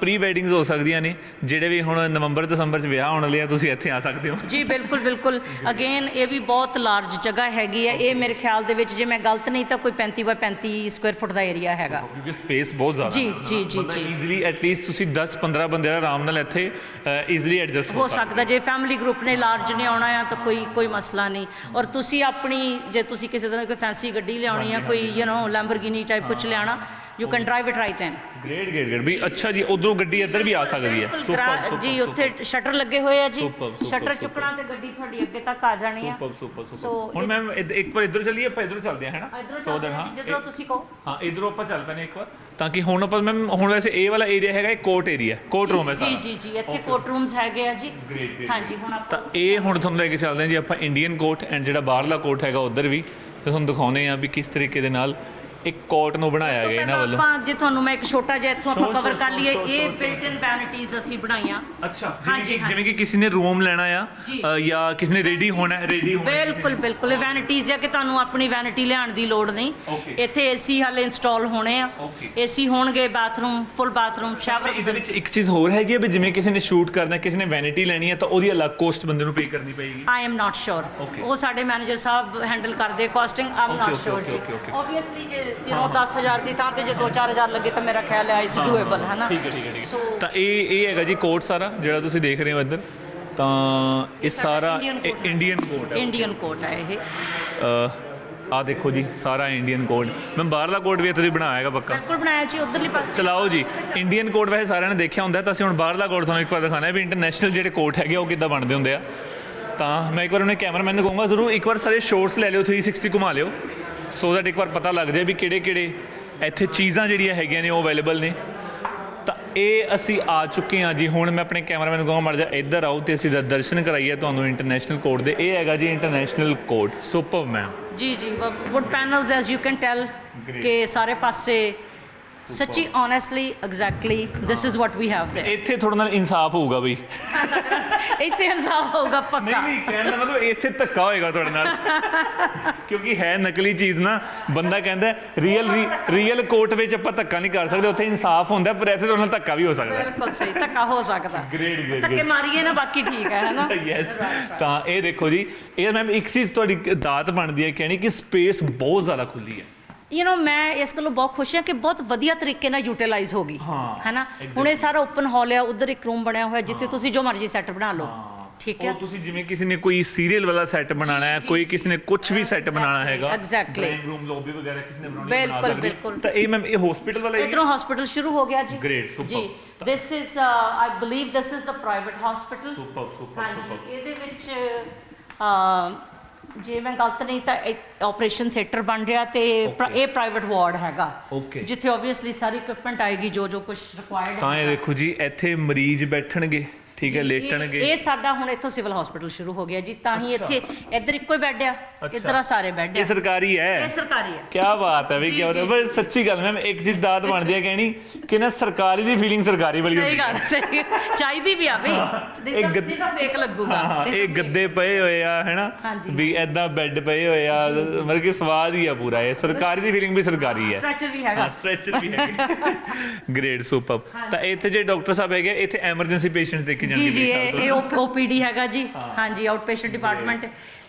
ਪ੍ਰੀ ਵੈਡਿੰਗਸ ਹੋ ਸਕਦੀਆਂ ਨੇ ਜਿਹੜੇ ਵੀ ਹੁਣ ਨਵੰਬਰ ਦਸੰਬਰ ਚ ਵਿਆਹ ਹੋਣ ਵਾਲੇ ਆ ਤੁਸੀਂ ਇੱਥੇ ਆ ਸਕਦੇ ਹੋ। ਜੀ ਬਿਲਕੁਲ ਬਿਲਕੁਲ। ਅਗੇਨ ਇਹ ਵੀ ਬਹੁਤ ਲਾਰਜ ਜਗ੍ਹਾ ਹੈਗੀ ਹੈ ਇਹ ਮੇਰੇ ਖਿਆਲ ਦੇ ਵਿੱਚ ਜੇ ਮੈਂ ਗਲਤ ਨਹੀਂ ਤਾਂ ਕੋਈ 35 ਬਾਈ 35 ਸਕੁਅਰ ਫੁੱਟ ਦਾ ਏਰੀਆ ਹੈਗਾ। ਕਿਉਂਕਿ ਸਪੇਸ ਬਹੁਤ ਜ਼ਿਆਦਾ ਜੀ, ਜੀ, ਜੀ, ਜੀ। ਈਜ਼ੀਲੀ ਐਟਲੀਸਟ ਤੁਸੀਂ 10 15 ਬੰਦੇ ਦਾ ਆਰਾਮ ਨਾਲ ਇੱਥੇ ਈਜ਼ੀਲੀ ਐਡਜਸਟ ਹੋ ਸਕਦਾ। ਜੇ ਫੈਮਿਲੀ ਗਰੁੱਪ ਨੇ ਲਾਰਜ ਨੇ ਆਉਣਾ ਆ ਤਾਂ ਕੋਈ ਕੋਈ ਮਸਲਾ ਨਹੀਂ। ਔਰ ਤੁਸੀਂ ਆਪਣੀ ਜੇ ਤੁਸੀਂ ਕਿਸੇ ਤਰ੍ਹਾਂ ਕੋਈ ਫੈਂਸੀ ਗੱਡੀ ਲਿਆਉਣੀ ਆ ਕੋਈ ਯੂ نو ਲੈਂਬਰਗਿਨੀ ਟਾਈਪ ਕੁਝ ਲਿਆਉਣਾ you can drive it right in great great great ਵੀ ਅੱਛਾ ਜੀ ਉਧਰੋਂ ਗੱਡੀ ਇੱਧਰ ਵੀ ਆ ਸਕਦੀ ਹੈ। ਗਰਾ- ਜੀ ਉੱਥੇ ਸ਼ਟਰ ਲੱਗੇ ਹੋਏ ਆ ਜੀ। ਸ਼ਟਰ. ਚੁੱਕਣਾ ਤੇ ਗੱਡੀ ਤੁਹਾਡੀ ਅੱਗੇ ਤੱਕ ਆ ਜਾਣੀ ਆ। ਸੁਪਰ ਸੁਪਰ ਸੁਪਰ ਹੁਣ ਮੈਮ ਇੱਕ ਵਾਰ ਇੱਧਰ ਚੱਲੀਏ ਆਪਾਂ ਇੱਧਰ ਚੱਲਦੇ ਹਾਂ ਹੈ ਨਾ? ਇਧਰੋਂ So that, ਚੱਲਦੇ ਹਾਂ, ਜਿੱਧਰੋਂ ਤੁਸੀਂ ਕਹੋ। ਹਾਂ ਇਧਰੋਂ ਆਪਾਂ ਚੱਲ ਪੈਨੇ ਇੱਕ ਵਾਰ। ਤਾਂ ਕਿ ਹੁਣ ਆਪਾਂ ਮੈਮ ਹੁਣ ਵੈਸੇ ਇਹ ਵਾਲਾ ਏਰੀਆ ਹੈਗਾ ਇਹ ਕੋਰਟ ਏਰੀਆ ਕੋਰਟ ਰੂਮ ਹੈ ਜੀ ਸਾਰਾ। ਜੀ ਜੀ ਇੱਥੇ ਕੋਰਟ ਰੂਮਸ ਹੈਗੇ ਆ ਜੀ। ਹਾਂਜੀ ਹੁਣ ਤਾਂ ਆਪਾਂ ਇਹ ਹੁਣ ਤੁਹਾਨੂੰ ਲੈ ਕੇ ਚੱਲਦੇ ਹਾਂ ਜੀ ਆਪਾਂ ਇੰਡੀਅਨ ਕੋਰਟ ਐਂਡ ਜਿਹੜਾ ਬਾਹਰਲਾ ਕੋਰਟ ਹੈਗਾ ਉਧਰ ਵੀ ਤੇ ਤੁਹਾਨੂੰ ਦਿਖਾਉਨੇ ਆ ਵੀ ਕਿਸ ਤਰੀਕੇ ਦੇ ਨਾਲ ਇੱਕ ਕੋਟ ਨੂੰ ਬਣਾਇਆ ਗਿਆ ਇਹਨਾਂ ਵੱਲੋਂ ਆਪਾਂ ਜੇ ਤੁਹਾਨੂੰ ਮੈਂ ਇੱਕ ਛੋਟਾ ਜਿਹਾ ਇੱਥੋਂ ਆਪਾਂ ਕਵਰ ਕਰ ਲਈਏ ਇਹ sure, ਬਿਲਟ ਇਨ ਵੈਨਿਟੀਜ਼ ਅਸੀਂ ਬਣਾਈਆਂ ਅੱਛਾ ਹਾਂਜੀ, ਜਿਵੇਂ ਕਿ ਹਾਂਜੀ। ਜਿਵੇਂ ਕਿ ਕਿਸੇ ਨੇ ਰੂਮ ਲੈਣਾ ਆ ਜੀ। ਜਾਂ ਕਿਸੇ ਨੇ ਰੈਡੀ ਹੋਣਾ ਰੈਡੀ ਹੋਣਾ। ਬਿਲਕੁਲ ਬਿਲਕੁਲ ਇਹ ਵੈਨਿਟੀਜ਼ ਆ ਕਿ ਤੁਹਾਨੂੰ ਆਪਣੀ ਵੈਨਿਟੀ ਲਿਆਉਣ ਦੀ ਲੋੜ ਨਹੀਂ. ਇੱਥੇ ਏਸੀ ਹਾਲੇ ਇੰਸਟਾਲ ਹੋਣੇ ਆ. ਏਸੀ ਹੋਣਗੇ ਬਾਥਰੂਮ ਫੁੱਲ ਬਾਥਰੂਮ ਸ਼ਾਵਰ ਇਹਦੇ ਵਿੱਚ ਇੱਕ ਚੀਜ਼ ਹੋਰ ਹੈਗੀ ਹੈ ਵੀ ਜਿਵੇਂ ਕਿਸੇ ਨੇ ਸ਼ੂਟ ਕਰਨਾ ਕਿਸੇ ਨੇ ਵੈਨਿਟੀ ਲੈਣੀ ਹੈ ਤਾਂ ਉਹਦੀ ਅਲੱਗ ਕੋਸਟ ਬੰਦੇ ਨੂੰ ਪੇ ਕਰਨੀ ਪਏਗੀ ਆਈ ਐਮ ਨਾਟ ਸ਼ੋਰ. ਉਹ ਸਾਡੇ ਮੈਨੇਜਰ ਸਾਹਿਬ ਹੈਂਡਲ ਕਰਦੇ casting I'm not sure ji. Obviously ਜੇ ਯੂ نو 10000 ਦੀ ਥਾਂ ਤੇ ਜੇ 2-4000 ਲੱਗੇ ਤਾਂ ਮੇਰਾ ਖਿਆਲ ਹੈ ਇਟਸ ਡੂਏਬਲ ਹੈ ਨਾ ਠੀਕ ਹੈ ਠੀਕ ਹੈ ਠੀਕ So- ਹੈ ਤਾਂ ਇਹ ਇਹ ਹੈਗਾ ਜੀ ਕੋਟ ਸਾਰਾ ਜਿਹੜਾ ਤੁਸੀਂ ਦੇਖ ਰਹੇ ਹੋ ਇੱਧਰ। ਤਾਂ ਇਹ ਸਾਰਾ। ਇੰਡੀਅਨ ਕੋਟ ਹੈ। ਇੰਡੀਅਨ ਕੋਟ ਹੈ। ਇਹ। ਆ ਦੇਖੋ ਜੀ ਸਾਰਾ ਇੰਡੀਅਨ ਕੋਡ ਮੈਂ ਬਾਹਰਲਾ ਕੋਡ ਵੀ ਤੁਸੀਂ ਬਣਾਇਆ ਹੈਗਾ ਪੱਕਾ। ਬਿਲਕੁਲ ਬਣਾਇਆ ਜੀ ਉਧਰਲੀ ਪਾਸੇ। ਚਲਾਓ ਜੀ। ਇੰਡੀਅਨ ਕੋਡ ਵੈਸੇ ਸਾਰਿਆਂ ਨੇ ਦੇਖਿਆ ਹੁੰਦਾ ਤਾਂ ਅਸੀਂ ਹੁਣ ਬਾਹਰਲਾ ਕੋਡ ਤੁਹਾਨੂੰ ਇੱਕ ਵਾਰ ਦਿਖਾਣਾ ਹੈ ਵੀ ਇੰਟਰਨੈਸ਼ਨਲ ਜਿਹੜੇ ਕੋਡ ਹੈਗੇ ਉਹ ਕਿੱਦਾਂ ਬਣਦੇ ਹੁੰਦੇ ਆ। ਤਾਂ ਮੈਂ ਇੱਕ ਵਾਰ ਉਹਨੇ ਕੈਮਰਾਮੈਨ ਨੂੰ ਕਹੂੰਗਾ ਜ਼ਰੂਰ ਇੱਕ ਵਾਰ ਸਾਰੇ ਸ਼ੋਟਸ ਲੈ ਲਿਓ 360 ਘੁਮਾ ਲਿਓ। ਸੋ ਦੈਟ ਇੱਕ ਵਾਰ ਪਤਾ ਲੱਗ ਜਾਏ ਵੀ ਕਿਹੜੇ ਕਿਹੜੇ ਇੱਥੇ ਚੀਜ਼ਾਂ ਜਿਹੜੀਆਂ ਹੈਗੀਆਂ ਨੇ ਉਹ ਅਵੇਲੇਬਲ ਨੇ। ਤਾਂ ਇਹ ਅਸੀਂ ਆ ਚੁੱਕੇ ਹਾਂ ਜੀ। ਹੁਣ ਮੈਂ ਆਪਣੇ ਕੈਮਰਾਮੈਨ ਨੂੰ ਕਹਾਂਗਾ ਮੜ ਜਾ ਇੱਧਰ ਆਓ ਤੇ ਅਸੀਂ ਦਰ- ਦਰਸ਼ਨ ਕਰਾਈਏ ਤੁਹਾਨੂੰ ਇੰਟਰਨੈਸ਼ਨਲ ਕੋਡ ਦੇ। ਇਹ ਹੈਗਾ ਜੀ ਇੰਟਰਨੈਸ਼ਨਲ ਕੋਡ ਸੁਪਰ ਮੈਮ ਜੀ ਜੀ wood panels as you can tell. ਕਿ ਸਾਰੇ ਪਾਸੇ ਸੱਚੀ honestly exactly this is what we have there ਇੱਥੇ ਥੋੜਾ ਨਾਲ ਇਨਸਾਫ ਹੋਊਗਾ ਬਈ ਇੱਥੇ ਇਨਸਾਫ ਹੋਊਗਾ ਨਹੀਂ ਪੱਕਾ ਨਹੀਂ ਕਹਿਣ ਦਾ ਮਤਲਬ ਇੱਥੇ ਧੱਕਾ ਹੋਏਗਾ ਤੁਹਾਡੇ ਨਾਲ ਕਿਉਂਕਿ ਹੈ ਨਕਲੀ ਚੀਜ਼ ਨਾ ਬੰਦਾ ਕਹਿੰਦਾ ਰੀਅਲ ਰੀਅਲ ਕੋਰਟ ਵਿੱਚ ਆਪਾਂ ਧੱਕਾ ਨਹੀਂ ਕਰ ਸਕਦੇ ਉੱਥੇ ਇਨਸਾਫ ਹੁੰਦਾ ਪਰ ਇੱਥੇ ਤੁਹਾਡੇ ਨਾਲ ਧੱਕਾ ਵੀ ਹੋ ਸਕਦਾ ਬਿਲਕੁਲ ਸਹੀ ਧੱਕਾ ਹੋ ਸਕਦਾ ਗ੍ਰੇਟ ਗ੍ਰੇਟ ਧੱਕੇ ਮਾਰੀਏ ਨਾ ਬਾਕੀ ਠੀਕ ਹੈ ਹੈਨਾ ਯੈਸ ਤਾਂ ਇਹ ਦੇਖੋ ਜੀ ਇਹ ਮੈਮ ਇੱਕ ਚੀਜ਼ ਤੁਹਾਡੀ ਦਾਤ ਬਣਦੀ ਹੈ ਕਹਿਣੀ ਕਿ ਸਪੇਸ ਬਹੁਤ ਜ਼ਿਆਦਾ ਖੁੱਲੀ ਹੈ ਯੂ نو ਮੈਂ ਇਸ ਗੱਲੋਂ ਬਹੁਤ ਖੁਸ਼ ਹਾਂ ਕਿ ਬਹੁਤ ਵਧੀਆ ਤਰੀਕੇ ਨਾਲ ਯੂਟਿਲਾਈਜ਼ ਹੋ ਗਈ ਹਾਂ, ਹੈਨਾ ਹੁਣ ਇਹ ਸਾਰਾ ਓਪਨ ਹਾਲ ਆ ਉਧਰ ਇੱਕ ਰੂਮ ਬਣਿਆ ਹੋਇਆ ਜਿੱਥੇ ਤੁਸੀਂ ਜੋ ਮਰਜ਼ੀ ਸੈੱਟ ਬਣਾ ਲਓ ਠੀਕ ਹੈ ਉਹ ਤੁਸੀਂ ਜਿਵੇਂ ਕਿਸੇ ਨੇ ਕੋਈ ਸੀਰੀਅਲ ਵਾਲਾ ਸੈੱਟ ਬਣਾਉਣਾ ਹੈ ਕੋਈ ਕਿਸੇ ਨੇ ਕੁਝ ਵੀ ਸੈੱਟ ਬਣਾਉਣਾ ਹੈਗਾ exactly. ਰੂਮ ਲੌਬੀ ਵਗੈਰਾ ਕਿਸੇ ਨੇ ਬਣਾਉਣੀ ਹੈ, ਬਿਲਕੁਲ। ਬਿਲਕੁਲ। ਤਾਂ ਇਹ ਮੈਮ ਇਹ ਹਸਪੀਟਲ ਵਾਲਾ? ਇਧਰੋਂ ਹਸਪੀਟਲ ਸ਼ੁਰੂ ਹੋ ਗਿਆ ਜੀ Great, superb. ਜੀ is uh, i believe this is the private hospital Superb, superb, ਹਾਂਜੀ. ਇਹਦੇ ਵਿੱਚ ਅ ਜੇ ਮੈਂ ਗਲਤ ਨਹੀਂ ਤਾਂ ਆਪਰੇਸ਼ਨ ਥੀਏਟਰ ਬਣ ਰਿਹਾ ਤੇ ਪ੍ਰ- ਇਹ ਪ੍ਰਾਈਵੇਟ ਵਾਰਡ ਹੈਗਾ। Okay. ਜਿੱਥੇ ਆਬਵੀਅਸਲੀ ਸਾਰੀ ਇਕਵਿਪਮੈਂਟ ਆਏਗੀ ਜੋ ਜੋ ਕੁਝ ਰਿਕੁਆਇਰਡ ਤਾਂ ਇਹ ਦੇਖੋ ਜੀ ਇੱਥੇ ਮਰੀਜ਼ ਬੈਠਣਗੇ। ਠੀਕ ਹੈ ਲੇਟਣਗੇ। ਇਹ ਸਾਡਾ ਹੁਣ ਇੱਥੋਂ ਸਿਵਲ ਹਸਪੀਟਲ ਸ਼ੁਰੂ ਹੋ ਗਿਆ ਜੀ ਤਾਂ ਹੀ ਇੱਥੇ ਇੱਧਰ ਇੱਕੋ ਹੀ ਬੈੱਡ ਆ ਇੱਧਰ ਆ ਸਾਰੇ ਬੈੱਡ ਆ। ਇਹ ਸਰਕਾਰੀ ਹੈ? ਇਹ ਸਰਕਾਰੀ ਆ ਕੀ ਬਾਤ ਹੈ ਵੀ ਕੀ ਬਾਤ ਹੈ। ਬਸ ਸੱਚੀ ਗੱਲ ਮੈਮ ਇੱਕ ਚੀਜ਼ ਦਾਤ ਬਣਦੀ ਹੈ ਕਹਿਣੀ ਕਿ ਨਾ ਸਰਕਾਰੀ ਦੀ ਫੀਲਿੰਗ ਸਰਕਾਰੀ ਵਾਲੀ ਹੁੰਦੀ ਹੈ। ਗੱਲ ਸਹੀ। ਚਾਹੀਦੀ ਵੀ ਆ ਵੀ। ਨਹੀਂ ਇਹ ਗੱਦ- ਤਾਂ ਫੇਕ ਲੱਗੂਗਾ। ਹਾਂ ਇਹ ਗੱਦੇ ਪਏ ਹੋਏ ਆ ਹੈਨਾ। ਵੀ ਐਦਾਂ ਬੈੱਡ ਪਏ ਹੋਏ ਆ ਮਤਲਬ ਕਿ ਸਵਾਦ ਹੀ ਆ ਪੂਰਾ। ਇਹ ਸਰਕਾਰੀ ਦੀ ਫੀਲਿੰਗ ਵੀ ਸਰਕਾਰੀ ਹੈ। ਸਟ੍ਰੈਚਰ ਵੀ ਹੈਗਾ। ਹਾਂ ਸਟ੍ਰੈਚਰ ਵੀ ਹੈਗੇ। ਗ੍ਰੇਟ ਸੁਪਰ ਤਾਂ ਇੱਥੇ ਜੇ ਡਾਕਟਰ ਸਾਹਿਬ ਹੈਗੇ ਇੱਥੇ ਐਮਰਜੈਂਸੀ ਪੇਸ਼ੈਂਟਸ ਦੇਖੇ ਜੀ ਜਾਣਗੇ ਜੀ ਮੇਰੇ ਇਹ ਖਿਆਲ ਇਹ ਓਪੀਡੀ ਹੈਗਾ ਜੀ। ਹਾਂਜੀ ਆਊਟ ਪੇਸ਼ੈਂਟ ਡਿਪਾਰਟਮੈਂਟ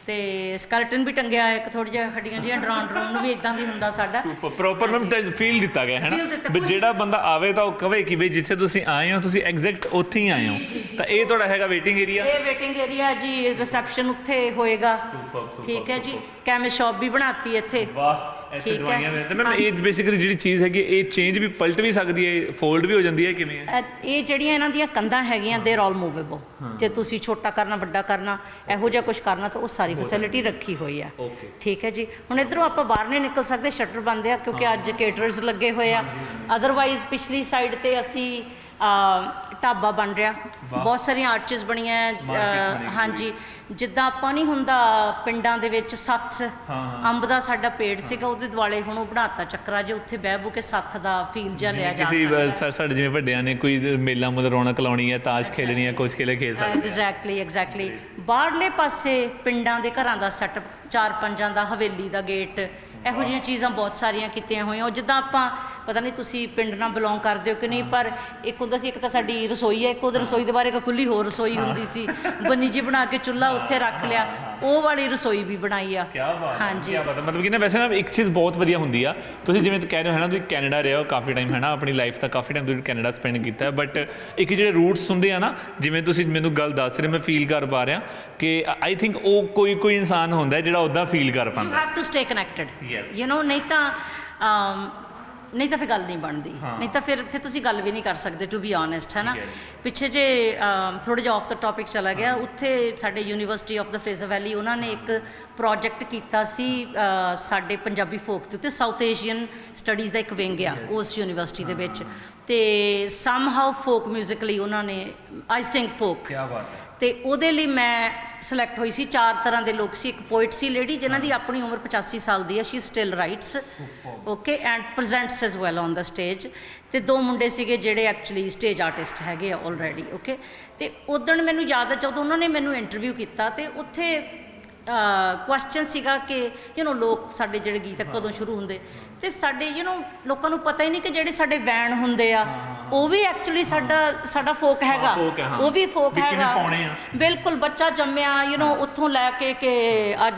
ਤੇ ਸਕਰਟਨ ਵੀ ਟੰਗਿਆ ਹੈ, ਇੱਕ ਥੋੜੀ ਜਿਹਾ ਹੱਡੀਆਂ ਜਿਹੀਆਂ ਡਰਾਉਣ ਡਰਾਉਣ ਨੂੰ ਵੀ ਇਦਾਂ ਦੀ ਹੁੰਦਾ ਸਾਡਾ। ਤੋਂ ਪ੍ਰੋਪਰ ਮੈਮ ਫੀਲ ਦਿੱਤਾ ਗਿਆ ਹੈ ਨਾ? Feel ਦਿੱਤਾ, ਵੀ ਕੁਛ- ਜਿਹੜਾ ਬੰਦਾ ਆਵੇ ਤਾਂ ਉਹ ਕਵੇ ਕਿ ਵੀ ਜਿੱਥੇ ਤੁਸੀਂ ਆਏ ਹੋ ਤੁਸੀਂ ਐਗਜ਼ੈਕਟ ਉੱਥੇ ਹੀ ਆਏ ਹੋ। ਤਾਂ ਇਹ ਤੁਹਾਡਾ ਹੈਗਾ ਵੇਟਿੰਗ ਏਰੀਆ ਇਹ ਵੇਟਿੰਗ ਏਰੀਆ ਜੀ ਰਿਸੈਪਸ਼ਨ ਉੱਥੇ ਹੋਏਗਾ। ਠੀਕ ਹੈ ਜੀ। ਕੈਮੇ ਸ਼ਾਪ ਵੀ ਬਣਾਤੀ ਇੱਥੇ। ਵਾਹ। ਇੱਥੇ ਠੀਕ ਹੈ। ਦਵਾਈਆਂ ਦੇ ਤੇ ਮੈਮ ਇਹ ਬੇਸਿਕਲੀ ਜਿਹੜੀ ਚੀਜ਼ ਹੈਗੀ ਇਹ ਚੇਂਜ ਵੀ ਪਲਟ ਵੀ ਸਕਦੀ ਹੈ ਫੋਲਡ ਵੀ ਹੋ ਜਾਂਦੀ ਹੈ ਕਿਵੇਂ ਹੈ? ਅ, ਇਹ ਜਿਹੜੀਆਂ ਇਹਨਾਂ ਦੀਆਂ ਕੰਧਾਂ ਹੈਗੀਆਂ ਦੇਰ ਆਲ ਮੂਵੇਬਲ ਜੇ ਤੁਸੀਂ ਛੋਟਾ ਕਰਨਾ ਵੱਡਾ ਕਰਨਾ ਇਹੋ ਜਿਹਾ ਕੁਝ ਕਰਨਾ ਤਾਂ ਉਹ ਸਾਰੀ ਫੈਸਿਲਿਟੀ ਰੱਖੀ ਹੋਈ ਆ। Okay. ਠੀਕ ਹੈ ਜੀ। ਹੁਣ ਇਧਰੋਂ ਆਪਾਂ ਬਾਹਰ ਨਹੀਂ ਨਿਕਲ ਸਕਦੇ ਸ਼ਟਰ ਬੰਦ ਆ ਕਿਉਂਕਿ ਅੱਜ ਕੇਟਰਰਸ ਲੱਗੇ ਹੋਏ ਆ। ਅਦਰਵਾਈਜ਼ ਪਿਛਲੀ ਸਾਈਡ ਤੇ ਅਸੀਂ ਢਾਬਾ ਬਣ ਰਿਹਾ। ਬਹੁਤ ਸਾਰੀਆਂ ਆਰਚਸ ਬਣੀਆਂ ਅ, ਹਾਂਜੀ। ਜਿੱਦਾਂ ਆਪਾਂ ਨਹੀਂ ਹੁੰਦਾ ਪਿੰਡਾਂ ਦੇ ਵਿੱਚ ਸੱਥ ਅੰਬ ਦਾ ਸਾਡਾ ਪੇੜ ਸੀਗਾ ਉਹਦੇ ਦੁਆਲੇ ਹੁਣ ਉਹ ਬਣਾਤਾ ਚੱਕਰਾ ਜੇ ਉੱਥੇ ਬਹਿ ਬੂ ਕੇ ਸੱਥ ਦਾ ਫੀਲ ਜਿਹਾ ਲਿਆ ਜਾ ਕਿਸੇ ਸਕਦਾ ਅ, ਸਾ- ਸਾਡੇ ਜਿਵੇਂ ਵੱਡਿਆਂ ਨੇ ਕੋਈ ਮੇਲਾ ਮੁੱਲ ਰੌਣਕ ਲਾਉਣੀ ਹੈ ਤਾਸ਼ ਖੇਲਣੀ ਹੈ ਕੁਝ ਖੇਲੇ ਖੇਲ ਸਕਦੇ ਐਗਜ਼ੈਕਟਲੀ ਐਗਜ਼ੈਕਟਲੀ ਬਾਹਰਲੇ ਪਾਸੇ ਪਿੰਡਾਂ ਦੇ ਘਰਾਂ ਦਾ ਸੈਟਅਪ ਚਾਰ ਪੰਜਾਂ ਦਾ ਹਵੇਲੀ ਦਾ ਗੇਟ ਇਹੋ ਜਿਹੀਆਂ ਚੀਜ਼ਾਂ ਬਹੁਤ ਸਾਰੀਆਂ ਕੀਤੀਆਂ ਹੋਈਆਂ। ਉਹ ਜਿੱਦਾਂ ਆਪਾਂ ਪਤਾ ਨਹੀਂ ਤੁਸੀਂ ਪਿੰਡ ਨਾਲ ਬਿਲੋਂਗ ਕਰਦੇ ਹੋ ਕਿ ਨਹੀਂ ਪਰ ਇੱਕ ਹੁੰਦਾ ਸੀ ਇੱਕ ਤਾਂ ਸਾਡੀ ਰਸੋਈ ਹੈ ਇੱਕ ਉਹਦੇ ਰਸੋਈ ਦੇ ਬਾਰੇ ਇੱਕ ਖੁੱਲੀ ਹੋਰ ਰਸੋਈ ਹੁੰਦੀ ਸੀ। ਬੰਨੀ ਜੀ ਬਣਾ ਕੇ ਚੁੱਲ੍ਹਾ ਉੱਥੇ ਰੱਖ ਲਿਆ। ਉਹ ਵਾਲੀ ਰਸੋਈ ਵੀ ਬਣਾਈ ਆ। ਕੀ ਬਾਤ ਹੈ ਹਾਂਜੀ। ਕੀ ਬਾਤ ਮਤਲਬ ਕਿ ਨਾ ਵੈਸੇ ਨਾ ਇੱਕ ਚੀਜ਼ ਬਹੁਤ ਵਧੀਆ ਹੁੰਦੀ ਆ। ਤੁਸੀਂ ਜਿਵੇਂ ਕਹਿ ਰਹੇ ਹੋ ਹੈ ਨਾ ਤੁਸੀਂ ਕੈਨੇਡਾ ਰਹੇ ਹੋ ਕਾਫੀ ਟਾਈਮ ਹੈ ਨਾ ਆਪਣੀ ਲਾਈਫ ਦਾ ਕਾਫੀ ਟਾਈਮ ਤੁਸੀਂ ਕੈਨੇਡਾ ਸਪੈਂਡ ਕੀਤਾ ਬਟ ਇੱਕ ਜਿਹੜੇ ਰੂਟਸ ਹੁੰਦੇ ਆ ਨਾ ਜਿਵੇਂ ਤੁਸੀਂ ਮੈਨੂੰ ਗੱਲ ਦੱਸ ਰਹੇ ਮੈਂ ਫੀਲ ਕਰ ਪਾ ਰਿਹਾ ਕਿ ਆਈ ਥਿੰਕ ਉਹ ਕੋਈ ਕੋਈ ਇਨਸਾਨ ਹੁੰਦਾ ਜਿਹੜਾ ਉਦਾਂ ਫੀਲ ਕਰ ਯੂ ਪਾਉਂਦਾ। Have to stay connected Yes. You know ਨਹੀਂ ਤਾਂ ਅਮ, ਨਹੀਂ ਤਾਂ ਫਿਰ ਗੱਲ ਨਹੀਂ ਬਣਦੀ। ਨਹੀਂ ਤਾਂ ਫਿਰ ਫਿਰ ਤੁਸੀਂ ਗੱਲ ਵੀ ਨਹੀਂ ਕਰ ਸਕਦੇ ਟੂ ਬੀ ਓਨੈਸਟ ਹੈ ਨਾ? ਠੀਕ ਹੈ। ਪਿੱਛੇ ਜੇ ਥੋੜਾ ਜਿਹਾ ਆਫ ਦਾ ਟਾਪਿਕ ਚਲਾ ਗਿਆ ਉੱਥੇ ਸਾਡੇ university of the Fraser Valley ਉਹਨਾਂ ਨੇ ਇੱਕ ਪ੍ਰੋਜੈਕਟ ਕੀਤਾ ਸੀ ਅ, ਸਾਡੇ ਪੰਜਾਬੀ ਫੋਕ ਦੇ ਉੱਤੇ ਸਾਊਥ ਏਸ਼ੀਅਨ ਸਟੱਡੀਜ਼ ਦਾ ਇੱਕ ਵਿੰਗ ਆ ਉਸ ਯੂਨੀਵਰਸਿਟੀ ਦੇ ਵਿੱਚ। ਤੇ ਸਮ ਹਾਊ ਫੋਕ ਮਿਊਜ਼ਿਕਲੀ ਉਹਨਾਂ ਨੇ ਆਈ ਸਿੰਗ ਫੋਕ ਕੀ ਬਾਤ ਹੈ। ਤੇ ਉਹਦੇ ਲਈ ਮੈਂ ਸਿਲੈਕਟ ਹੋਈ ਸੀ ਚਾਰ ਤਰ੍ਹਾਂ ਦੇ ਲੋਕ ਸੀ ਇੱਕ ਪੋਇਟ ਸੀ ਲੇਡੀ ਜਿਨ੍ਹਾਂ ਦੀ ਆਪਣੀ ਉਮਰ 85 ਸਾਲ ਦੀ ਹੈ she still writes okay and presents as well on the stage ਤੇ ਦੋ ਮੁੰਡੇ ਸੀਗੇ ਜਿਹੜੇ ਐਕਚੁਅਲੀ ਸਟੇਜ ਆਰਟਿਸਟ ਹੈਗੇ ਆ ਆਲਰੇਡੀ ਓਕੇ ਤੇ ਉਦੋਂ ਮੈਨੂੰ ਯਾਦ ਹੈ ਜਦੋਂ ਉਹਨਾਂ ਨੇ ਮੈਨੂੰ ਇੰਟਰਵਿਊ ਕੀਤਾ ਤੇ ਉੱਥੇ ਕੁਐਸਚਨ ਸੀਗਾ ਕਿ ਯੂ نو ਲੋਕ ਸਾਡੇ ਜਿਹੜੇ ਗੀਤ ਆ ਕਦੋਂ ਸ਼ੁਰੂ ਹੁੰਦੇ ਤੇ ਸਾਡੇ ਯੂ نو ਲੋਕਾਂ ਨੂੰ ਪਤਾ ਹੀ ਨਹੀਂ ਕਿ ਜਿਹੜੇ ਸਾਡੇ ਵੈਣ ਹੁੰਦੇ ਆ ਉਹ ਵੀ ਐਕਚੁਅਲੀ ਸਾਡਾ ਸਾਡਾ ਫੋਕ ਹੈਗਾ folk ਹੈ, ਹਾਂ। ਉਹ ਵੀ ਫੋਕ ਵੀ ਕਿਵੇਂ ਹੈਗਾ ਪਾਉਣੇ ਆ। ਬਿਲਕੁਲ ਬੱਚਾ ਜੰਮਿਆ ਯੂ نو ਉੱਥੋਂ ਲੈ ਕੇ ਕਿ ਅੱਜ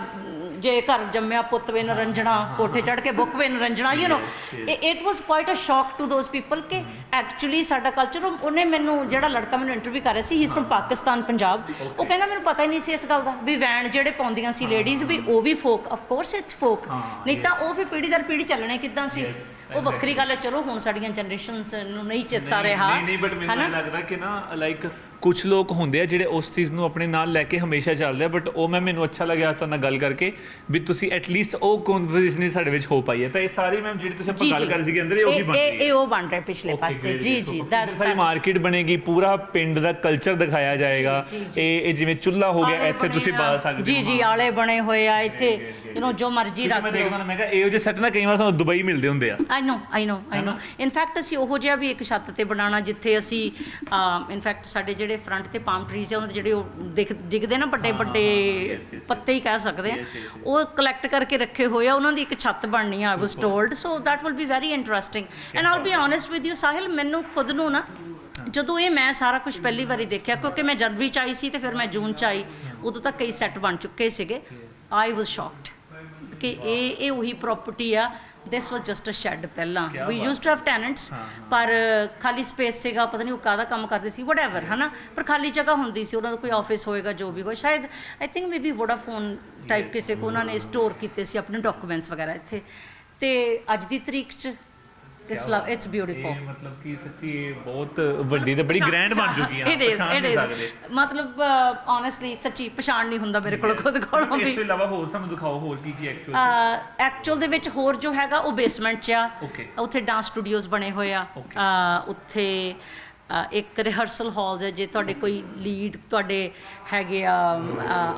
ਜੇ ਘਰ ਜੰਮਿਆ ਪੁੱਤ ਵੇ ਨਰੰਜਣਾ ਕੋਠੇ ਚੜ ਕੇ ਬੁੱਕ ਵੇ ਨਰੰਜਣਾ you know it was quite a shock to those people ਕਿ ਐਕਚੁਅਲੀ ਸਾਡਾ ਕਲਚਰ ਉਹਨੇ ਮੈਨੂੰ ਜਿਹੜਾ ਲੜਕਾ ਮੈਨੂੰ ਇੰਟਰਵਿਊ ਕਰ ਰਿਹਾ ਸੀ ਹੀ ਇਸ ਫਰਮ ਪਾਕਿਸਤਾਨ ਪੰਜਾਬ ਉਹ ਕਹਿੰਦਾ ਮੈਨੂੰ ਪਤਾ ਹੀ ਨਹੀਂ ਸੀ ਇਸ ਗੱਲ ਦਾ ਵੀ ਵੈਣ ਜਿਹੜੇ ਪਾਉਂਦੀਆਂ ਸੀ ਲੇਡੀਜ਼ ਵੀ ਉਹ ਵੀ folk of course it's folk ਨਹੀਂ ਤਾਂ ਉਹ ਫਿਰ ਪੀੜ੍ਹੀ ਦਰ ਪੀੜ੍ਹੀ ਚੱਲਣੇ ਕਿਦਾਂ ਸੀ? ਉਹ ਵੱਖਰੀ ਗੱਲ ਹੈ ਚਲੋ ਹੁਣ ਸਾਡੀਆਂ ਜਨਰੇਸ਼ਨਸ ਨੂੰ ਨਹੀਂ ਚੇਤਾ ਰਿਹਾ ਨਹੀਂ ਨਹੀਂ ਬਟ ਮੈਨੂੰ ਹਨਾ? ਇਹ ਲੱਗਦਾ ਕਿ ਨਾ ਲਾਈਕ ਕੁਝ ਲੋਕ ਹੁੰਦੇ ਆ ਜਿਹੜੇ ਉਸ ਚੀਜ਼ ਨੂੰ ਆਪਣੇ ਨਾਲ ਲੈ ਕੇ ਹਮੇਸ਼ਾ ਚੱਲਦੇ ਆ ਬਟ ਉਹ ਮੈਂ ਮੈਨੂੰ ਅੱਛਾ ਲੱਗਿਆ ਤੁਹਾਡੇ ਨਾਲ ਗੱਲ ਕਰਕੇ ਵੀ ਤੁਸੀਂ ਐਟਲੀਸਟ ਉਹ ਕਨਵਰਸੇਸ਼ਨ ਸਾਡੀ ਵਿੱਚ ਹੋ ਪਾਈ ਹੈ। ਤਾਂ ਇਹ ਸਾਰੀ ਮੈਮ ਜਿਹੜੀ ਤੁਸੀਂ ਆਪਾਂ ਗੱਲ ਕਰ ਸੀਗੇ ਅੰਦਰ ਇਹ ਉਹੀ ਬਣ ਰਹੀ ਹੈ। ਇਹ ਉਹ ਬਣ ਰਿਹਾ ਪਿਛਲੇ ਪਾਸੇ। ਜੀ ਜੀ ਦੈਟਸ ਸਾਰੀ ਮਾਰਕੀਟ ਬਣੇਗੀ ਪੂਰਾ ਪਿੰਡ ਦਾ ਕਲਚਰ ਦਿਖਾਇਆ ਜਾਏਗਾ। ਇਹ ਇਹ ਜਿਵੇਂ ਚੁੱਲ੍ਹਾ ਹੋ ਗਿਆ ਇੱਥੇ ਤੁਸੀਂ ਬਾਲ ਸਕਦੇ ਜੀ ਜੀ ਆਲੇ ਬਣੇ ਹੋਏ ਆ ਇੱਥੇ। ਯੂ نو ਜੋ ਮਰਜ਼ੀ ਰੱਖ ਮੈਂ ਲਓ। ਦੇਖਦਾ ਨਾ ਮੈਂ ਕਿਹਾ ਇਹੋ ਜਿਹੇ ਸੈੱਟ ਨਾ ਕਈ ਵਾਰ ਸਾਨੂੰ ਦੁਬਈ ਮਿਲਦੇ ਹੁੰਦੇ ਆ। ਆਈ ਨੋ ਆਈ ਨੋ? ਆਈ ਨੋ ਇਨਫੈਕਟ ਅਸੀਂ ਉਹੋ ਜਿਹਾ ਵੀ ਇੱਕ ਛੱਤ ਤੇ ਬਣਾਉਣਾ ਜਿੱਥੇ ਅਸੀਂ ਇਨਫੈਕਟ ਸਾਡੇ ਜਿਹੜੇ ਫਰੰਟ ਤੇ ਪਾਮ ਟਰੀਜ਼ ਆ ਉਹਨਾਂ ਦੇ ਜਿਹੜੇ ਉਹ ਦਿਖ ਦਿਖਦੇ ਨਾ ਵੱਡੇ ਵੱਡੇ ਪੱਤੇ ਹੀ ਕਹਿ ਸਕਦੇ ਆ। ਉਹ ਕਲੈਕਟ ਕਰਕੇ ਰੱਖੇ ਹੋਏ ਆ ਉਹਨਾਂ ਦੀ ਇੱਕ ਛੱਤ ਬਣਨੀ ਆ I was told so that will be very interesting. and i'll be honest with you Sahil ਮੈਨੂੰ ਖੁਦ ਨੂੰ ਨਾ ਜਦੋਂ ਇਹ ਮੈਂ ਸਾਰਾ ਕੁਝ ਪਹਿਲੀ ਵਾਰੀ ਦੇਖਿਆ ਕਿਉਂਕਿ ਮੈਂ ਜਨਵਰੀ ਚ ਆਈ ਸੀ ਤੇ ਫਿਰ ਮੈਂ ਜੂਨ ਚ ਆਈ ਉਦੋਂ ਤੱਕ ਕਈ ਸੈੱਟ ਬਣ ਚੁੱਕੇ ਸੀਗੇ। ਆਈ ਵਾਸ ਸ਼ੌਕਡ ਕਿ ਇਹ ਇਹ ਉਹੀ ਪ੍ਰਾਪਰਟੀ ਆ ਦਿਸ ਵਾਸ ਜਸਟ ਅ ਸ਼ੈਡ ਪਹਿਲਾਂ। We used to have tenants ਪਰ ਖਾਲੀ ਸਪੇਸ ਸੀਗਾ ਪਤਾ ਨਹੀਂ ਉਹ ਕਾਹਦਾ ਕੰਮ ਕਰਦੇ ਸੀ ਵਟਐਵਰ ਹਨਾ? ਪਰ ਖਾਲੀ ਜਗ੍ਹਾ ਹੁੰਦੀ ਸੀ ਉਹਨਾਂ ਦਾ ਕੋਈ ਆਫਿਸ ਹੋਏਗਾ ਜੋ ਵੀ ਹੋਏ ਸ਼ਾਇਦ I think maybe Vodafone type ਕਿਸੇ ਕੋ ਉਹਨਾਂ ਨੇ ਸਟੋਰ ਕੀਤੇ ਸੀ ਆਪਣੇ ਡਾਕੂਮੈਂਟਸ ਵਗੈਰਾ ਇੱਥੇ। ਤੇ ਅੱਜ ਦੀ ਤਰੀਕ ਚ ਇਸ ਇਟਸ ਬਿਊਟੀਫੁਲ ਇਹ ਮਤਲਬ ਕਿ ਸੱਚੀ ਇਹ ਬਹੁਤ ਵੱਡੀ ਤੇ ਬੜੀ ਗ੍ਰੈਂਡ ਬਣ ਚੁੱਕੀ ਆ। It is it is. ਮਤਲਬ ਓਨੈਸਟਲੀ ਸੱਚੀ ਪਛਾਣ ਨਹੀਂ ਹੁੰਦਾ ਮੇਰੇ ਕੋਲ ਖੁਦ ਕੋਲੋਂ ਇਸ ਵੀ। ਤੋਂ ਇਲਾਵਾ ਹੋਰ ਸਾਨੂੰ ਦਿਖਾਓ ਹੋਰ ਕੀ ਕੀ ਐਕਚੁਅਲ ਐਕਚੁਅਲ ਦੇ ਵਿੱਚ ਹੋਰ ਜੋ ਹੈਗਾ ਉਹ ਬੇਸਮੈਂਟ 'ਚ ਆ. ਉੱਥੇ ਡਾਂਸ ਸਟੂਡੀਓਜ਼ ਬਣੇ ਹੋਏ ਆ। ਉੱਥੇ ਇੱਕ ਰਿਹਰਸਲ ਹਾਲਸ ਹੈ ਜੇ ਤੁਹਾਡੇ ਕੋਈ ਲੀਡ ਤੁਹਾਡੇ ਹੈਗੇ ਆ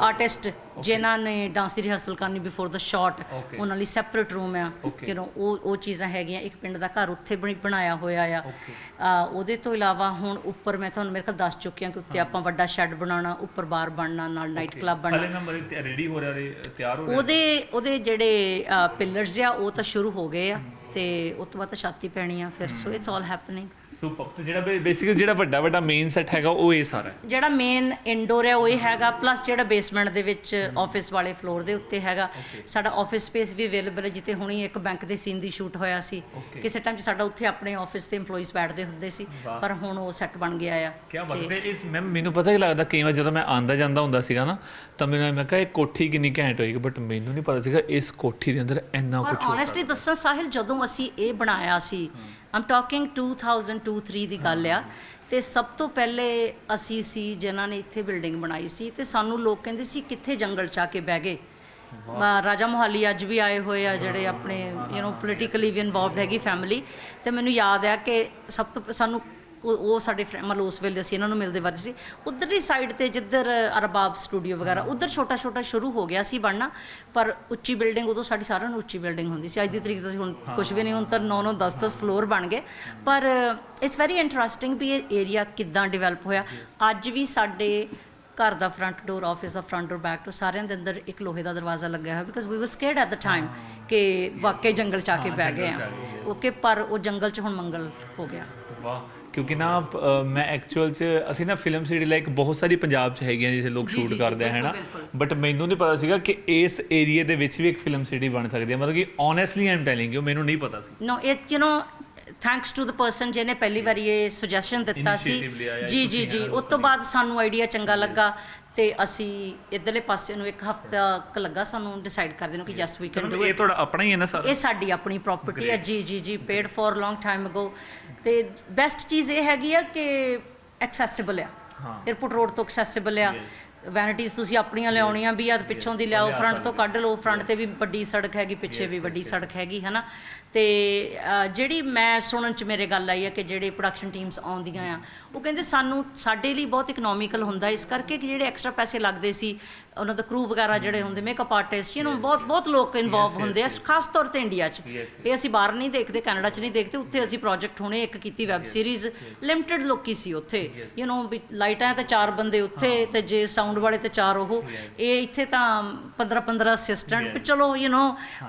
ਆਰਟਿਸਟ ਜਿਨ੍ਹਾਂ ਨੇ ਡਾਂਸ ਦੀ ਰਿਹਰਸਲ ਕਰਨੀ ਬਿਫੋਰ ਦਾ ਸ਼ਾਟ. ਉਹਨਾਂ ਲਈ ਸੈਪਰੇਟ ਰੂਮ ਆ. ਯੂ نو ਉਹ ਉਹ ਚੀਜ਼ਾਂ ਹੈਗੀਆਂ ਇੱਕ ਪਿੰਡ ਦਾ ਘਰ ਉੱਥੇ ਬਣੀ ਬਣਾਇਆ ਹੋਇਆ ਆ। ਉਹਦੇ ਤੋਂ ਇਲਾਵਾ ਹੁਣ ਉੱਪਰ ਮੈਂ ਤੁਹਾਨੂੰ ਮੇਰੇ ਖਿਆਲ ਦੱਸ ਚੁੱਕੀ ਹਾਂ ਕਿ ਉੱਤੇ ਆਪਾਂ ਵੱਡਾ ਸ਼ੈੱਡ ਬਣਾਉਣਾ ਉੱਪਰ ਬਾਰ ਬਣਨਾ ਨਾਲ ਨਾਈਟ ਕਲੱਬ ਬਣਨਾ। ਹਲੇ ਨੰਬਰ ਰੈਡੀ ਹੋ ਰਿਹਾ ਰੇ ਤਿਆਰ ਹੋ ਰਿਹਾ? ਉਹਦੇ ਉਹਦੇ ਜਿਹੜੇ ਪਿਲਰਸ ਆ ਉਹ ਤਾਂ ਸ਼ੁਰੂ ਹੋ ਗਏ ਆ। ਤੇ ਉਸ ਤੋਂ ਬਾਅਦ ਤਾਂ ਛਾਤੀ ਪੈਣੀ ਆ ਫਿਰ so it's all happening super ਤੇ ਜਿਹੜਾ ਬੇਸਿਕਲੀ ਜਿਹੜਾ ਵੱਡਾ ਵੱਡਾ ਮੇਨ ਸੈੱਟ ਹੈਗਾ ਉਹ ਇਹ ਸਾਰਾ ਹੈ। ਜਿਹੜਾ ਮੇਨ ਇਨਡੋਰ ਹੈ ਉਹ ਇਹ ਹੈਗਾ ਪਲੱਸ ਜਿਹੜਾ ਬੇਸਮੈਂਟ ਦੇ ਵਿੱਚ ਆਫਿਸ ਵਾਲੇ ਫਲੋਰ ਦੇ ਉੱਤੇ ਹੈਗਾ। ਸਾਡਾ ਆਫਿਸ ਸਪੇਸ ਵੀ ਅਵੇਲੇਬਲ ਹੈ ਜਿੱਥੇ ਹੁਣੀ ਇੱਕ ਬੈਂਕ ਦੇ ਸੀਨ ਦੀ ਸ਼ੂਟ ਹੋਇਆ ਸੀ। Okay. ਕਿਸੇ ਟਾਈਮ ਸਾਡਾ ਉੱਥੇ ਆਪਣੇ ਆਫਿਸ ਦੇ EMPLOYEES ਬੈਠਦੇ ਹੁੰਦੇ ਸੀ ਪਰ ਹੁਣ ਉਹ ਸੈੱਟ ਬਣ ਗਿਆ ਆ। ਕੀ ਬਾਤ ਹੈ। ਇਸ ਮੈਂ ਮੈਨੂੰ ਪਤਾ ਹੀ ਲੱਗਦਾ ਕਈ ਵਾਰ ਜਦੋਂ ਮੈਂ ਆਂਦਾ ਜਾਂਦਾ ਹੁੰਦਾ ਸੀਗਾ ਨਾ ਤਾਂ ਮੈਨੂੰ ਮੈਂ ਕਿਹਾ ਇਹ ਕੋਠੀ ਕਿੰਨੀ ਘੈਂਟ ਹੋਏਗੀ ਬਟ ਮੈਨੂੰ ਨਹੀਂ ਪਤਾ ਸੀਗਾ ਇਸ ਕੋਠੀ ਦੇ ਅੰਦਰ ਇੰਨਾ ਪਰ ਕੁਝ ਹੋ ਓਨੈਸਟਲੀ ਦੱਸਾਂ ਸਾਹਿਲ ਜਦੋਂ ਅਸੀਂ ਇਹ ਬਣਾਇਆ ਸੀ। ਆਮ ਟਾਕਿੰਗ 2002 3 ਦੀ ਗੱਲ ਆ। ਤੇ ਸਭ ਤੋਂ ਪਹਿਲੇ ਅਸੀਂ ਸੀ ਜਿਨ੍ਹਾਂ ਨੇ ਇੱਥੇ ਬਿਲਡਿੰਗ ਬਣਾਈ ਸੀ ਤੇ ਸਾਨੂੰ ਲੋਕ ਕਹਿੰਦੇ ਸੀ ਕਿੱਥੇ ਜੰਗਲ ਚ ਆ ਕੇ ਬਹਿ ਗਏ? ਰਾਜਾ ਮੋਹਾਲੀ ਅੱਜ ਵੀ ਆਏ ਹੋਏ ਆ ਜਿਹੜੇ ਆਪਣੇ ਯੂ نو ਪੋਲੀਟੀਕਲੀ ਵੀ ਇਨਵੋਲਵਡ ਹੈਗੀ ਫੈਮਿਲੀ ਤੇ ਮੈਨੂੰ ਯਾਦ ਆ ਕਿ ਸਭ ਤੋਂ ਸਾਨੂੰ ਉਹ ਉਹ ਸਾਡੇ ਫਰੈਂਡ ਮਤਲਬ ਉਸ ਵੇਲੇ ਅਸੀਂ ਇਹਨਾਂ ਨੂੰ ਮਿਲਦੇ ਵਰਦੇ ਸੀ। ਉਧਰਲੀ ਸਾਈਡ ਤੇ ਜਿੱਧਰ ਅਰਬਾਬ ਸਟੂਡੀਓ ਵਗੈਰਾ ਉਧਰ ਛੋਟਾ ਛੋਟਾ ਸ਼ੁਰੂ ਹੋ ਗਿਆ ਸੀ ਬਣਨਾ ਪਰ ਉੱਚੀ ਬਿਲਡਿੰਗ ਉਦੋਂ ਸਾਡੀ ਸਾਰਿਆਂ ਨੂੰ ਉੱਚੀ ਬਿਲਡਿੰਗ ਹੁੰਦੀ ਸੀ। ਅੱਜ ਦੀ ਤਰੀਕ ਤੇ ਹੁਣ ਕੁਝ ਵੀ ਨਹੀਂ ਹੁਣ ਤਾਂ 9 9 10 10 ਫਲੋਰ ਬਣ ਗਏ। ਪਰ ਇਟਸ ਵੈਰੀ ਇੰਟਰਸਟਿੰਗ ਵੀ ਇਹ ਏਰੀਆ ਕਿੱਦਾਂ ਡਿਵੈਲਪ ਹੋਇਆ। ਅੱਜ ਵੀ ਸਾਡੇ ਘਰ ਦਾ ਫਰੰਟ ਡੋਰ ਆਫਿਸ ਦਾ ਫਰੰਟ ਡੋਰ ਬੈਕ ਤੋਂ ਸਾਰਿਆਂ ਦੇ ਅੰਦਰ ਇੱਕ ਲੋਹੇ ਦਾ ਦਰਵਾਜ਼ਾ ਲੱਗਿਆ ਹੋਇਆ ਬਿਕਾਜ਼ ਵੀ ਵਰ ਸਕੇਅਰਡ ਐਟ ਦ ਟਾਈਮ ਕਿ ਵਾਕਈ ਜੰਗਲ ਚ ਆ ਕੇ ਬਹਿ ਗਏ ਆ ਓਕੇ ਪਰ ਉਹ ਜੰਗਲ ਚ ਹੁਣ ਮੰਗਲ ਹੋ ਗਿਆ। ਵਾਹ। ਕਿਉਂਕਿ ਨਾ ਅ, ਮੈਂ ਐਕਚੁਅਲ ਚ ਅਸੀਂ ਨਾ ਫਿਲਮ ਸਿਟੀ ਲਾਈਕ ਬਹੁਤ ਸਾਰੀ ਪੰਜਾਬ ਚ ਹੈਗੀਆਂ ਜਿੱਥੇ ਲੋਕ ਸ਼ੂਟ ਕਰਦੇ ਆ ਹੈਨਾ? ਬਟ ਮੈਨੂੰ ਨਹੀਂ ਪਤਾ ਸੀਗਾ ਕਿ ਇਸ ਏਰੀਆ ਦੇ ਵਿੱਚ ਵੀ ਇੱਕ ਫਿਲਮ ਸਿਟੀ ਬਣ ਸਕਦੀ ਹੈ ਮਤਲਬ ਕਿ ਓਨੈਸਟਲੀ ਆਮ ਟੈਲਿੰਗ ਯੂ ਮੈਨੂੰ ਨਹੀਂ ਪਤਾ ਸੀ। Know it you know thanks to the person ਜਿਹਨੇ ਪਹਿਲੀ ਵਾਰੀ ਇਹ ਸੁਜੈਸ਼ਨ ਦਿੱਤਾ ਸੀ। Initiative ਲਿਆ ਜਾਂ ਜੀ ਜੀ ਜੀ ਉਸ ਤੋਂ ਬਾਅਦ ਸਾਨੂੰ ਆਈਡੀਆ ਚੰਗਾ ਲੱਗਾ। ਤੇ ਅਸੀਂ ਇਧਰਲੇ ਪਾਸੇ ਨੂੰ ਇੱਕ ਹਫਤਾ ਕ ਲੱਗਾ ਸਾਨੂੰ ਡਿਸਾਈਡ ਕਰਦੇ ਨੂੰ ਕਿ ਜਸ ਵੀ ਕੈਨ ਡੂ ਇਹ ਤੁਹਾਡਾ ਆਪਣਾ ਹੀ ਹੈ ਨਾ ਸਾਰਾ? ਇਹ ਸਾਡੀ ਆਪਣੀ ਪ੍ਰਾਪਰਟੀ ਹੈ। ਜੀ ਜੀ ਜੀ paid for long time ago ਤੇ ਬੈਸਟ ਚੀਜ਼ ਇਹ ਹੈਗੀ ਆ ਕਿ ਐਕਸੈਸਿਬਲ ਆ। ਏਅਰਪੋਰਟ ਰੋਡ ਤੋਂ ਐਕਸੈਸਿਬਲ ਆ। ਵੈਨਿਟੀਜ਼ ਤੁਸੀਂ ਆਪਣੀਆਂ ਲਿਆਉਣੀਆਂ ਵੀ ਆ ਪਿੱਛੋਂ ਦੀ ਲਿਆਓ ਫਰੰਟ ਤੋਂ ਕੱਢ ਲਓ ਫਰੰਟ ਤੇ ਵੀ ਵੱਡੀ ਸੜਕ ਹੈਗੀ ਪਿੱਛੇ ਵੀ ਵੱਡੀ ਸੜਕ ਹੈਗੀ ਹਨਾ? ਤੇ ਅ, ਜਿਹੜੀ ਮੈਂ ਸੁਣਨ ਚ ਮੇਰੇ ਗੱਲ ਆਈ ਹੈ ਕਿ ਜਿਹੜੇ ਪ੍ਰੋਡਕਸ਼ਨ ਟੀਮਸ ਆਉਂਦੀਆਂ ਆ ਉਹ ਕਹਿੰਦੇ ਸਾਨੂੰ ਸਾਡੇ ਲਈ ਬਹੁਤ ਇਕਨੋਮਿਕਲ ਹੁੰਦਾ ਇਸ ਕਰਕੇ ਕਿ ਜਿਹੜੇ ਐਕਸਟਰਾ ਪੈਸੇ ਲੱਗਦੇ ਸੀ ਉਹਨਾਂ ਦਾ ਕਰੂ ਵਗੈਰਾ ਜਿਹੜੇ ਹੁੰਦੇ ਮੇਕਅਪ ਆਰਟਿਸਟ ਯੂ نو ਬਹੁਤ ਬਹੁਤ ਲੋਕ ਇਨਵੋਲਵ ਹੁੰਦੇ ਆ ਖਾਸ ਤੌਰ ਤੇ ਇੰਡੀਆ 'ਚ ਇਹ ਅਸੀਂ ਬਾਹਰ ਨਹੀਂ ਦੇਖਦੇ ਕੈਨੇਡਾ 'ਚ ਨਹੀਂ ਦੇਖਦੇ ਉੱਥੇ ਅਸੀਂ ਪ੍ਰੋਜੈਕਟ ਹੁਣੇ ਇੱਕ ਕੀਤੀ ਵੈਬ ਸੀਰੀਜ਼ ਲਿਮਟਿਡ ਲੋਕੀ ਸੀ ਉੱਥੇ ਯੂ نو ਵੀ ਲਾਈਟਾਂ ਤੇ ਚਾਰ ਬੰਦੇ ਉੱਥੇ ਤੇ ਜੇ ਸਾਊਂਡ ਵਾਲੇ ਤੇ ਚਾਰ ਉਹ ਇਹ ਇੱਥੇ ਤਾਂ 15 15 ਅਸਿਸਟੈਂਟ ਚਲੋ you know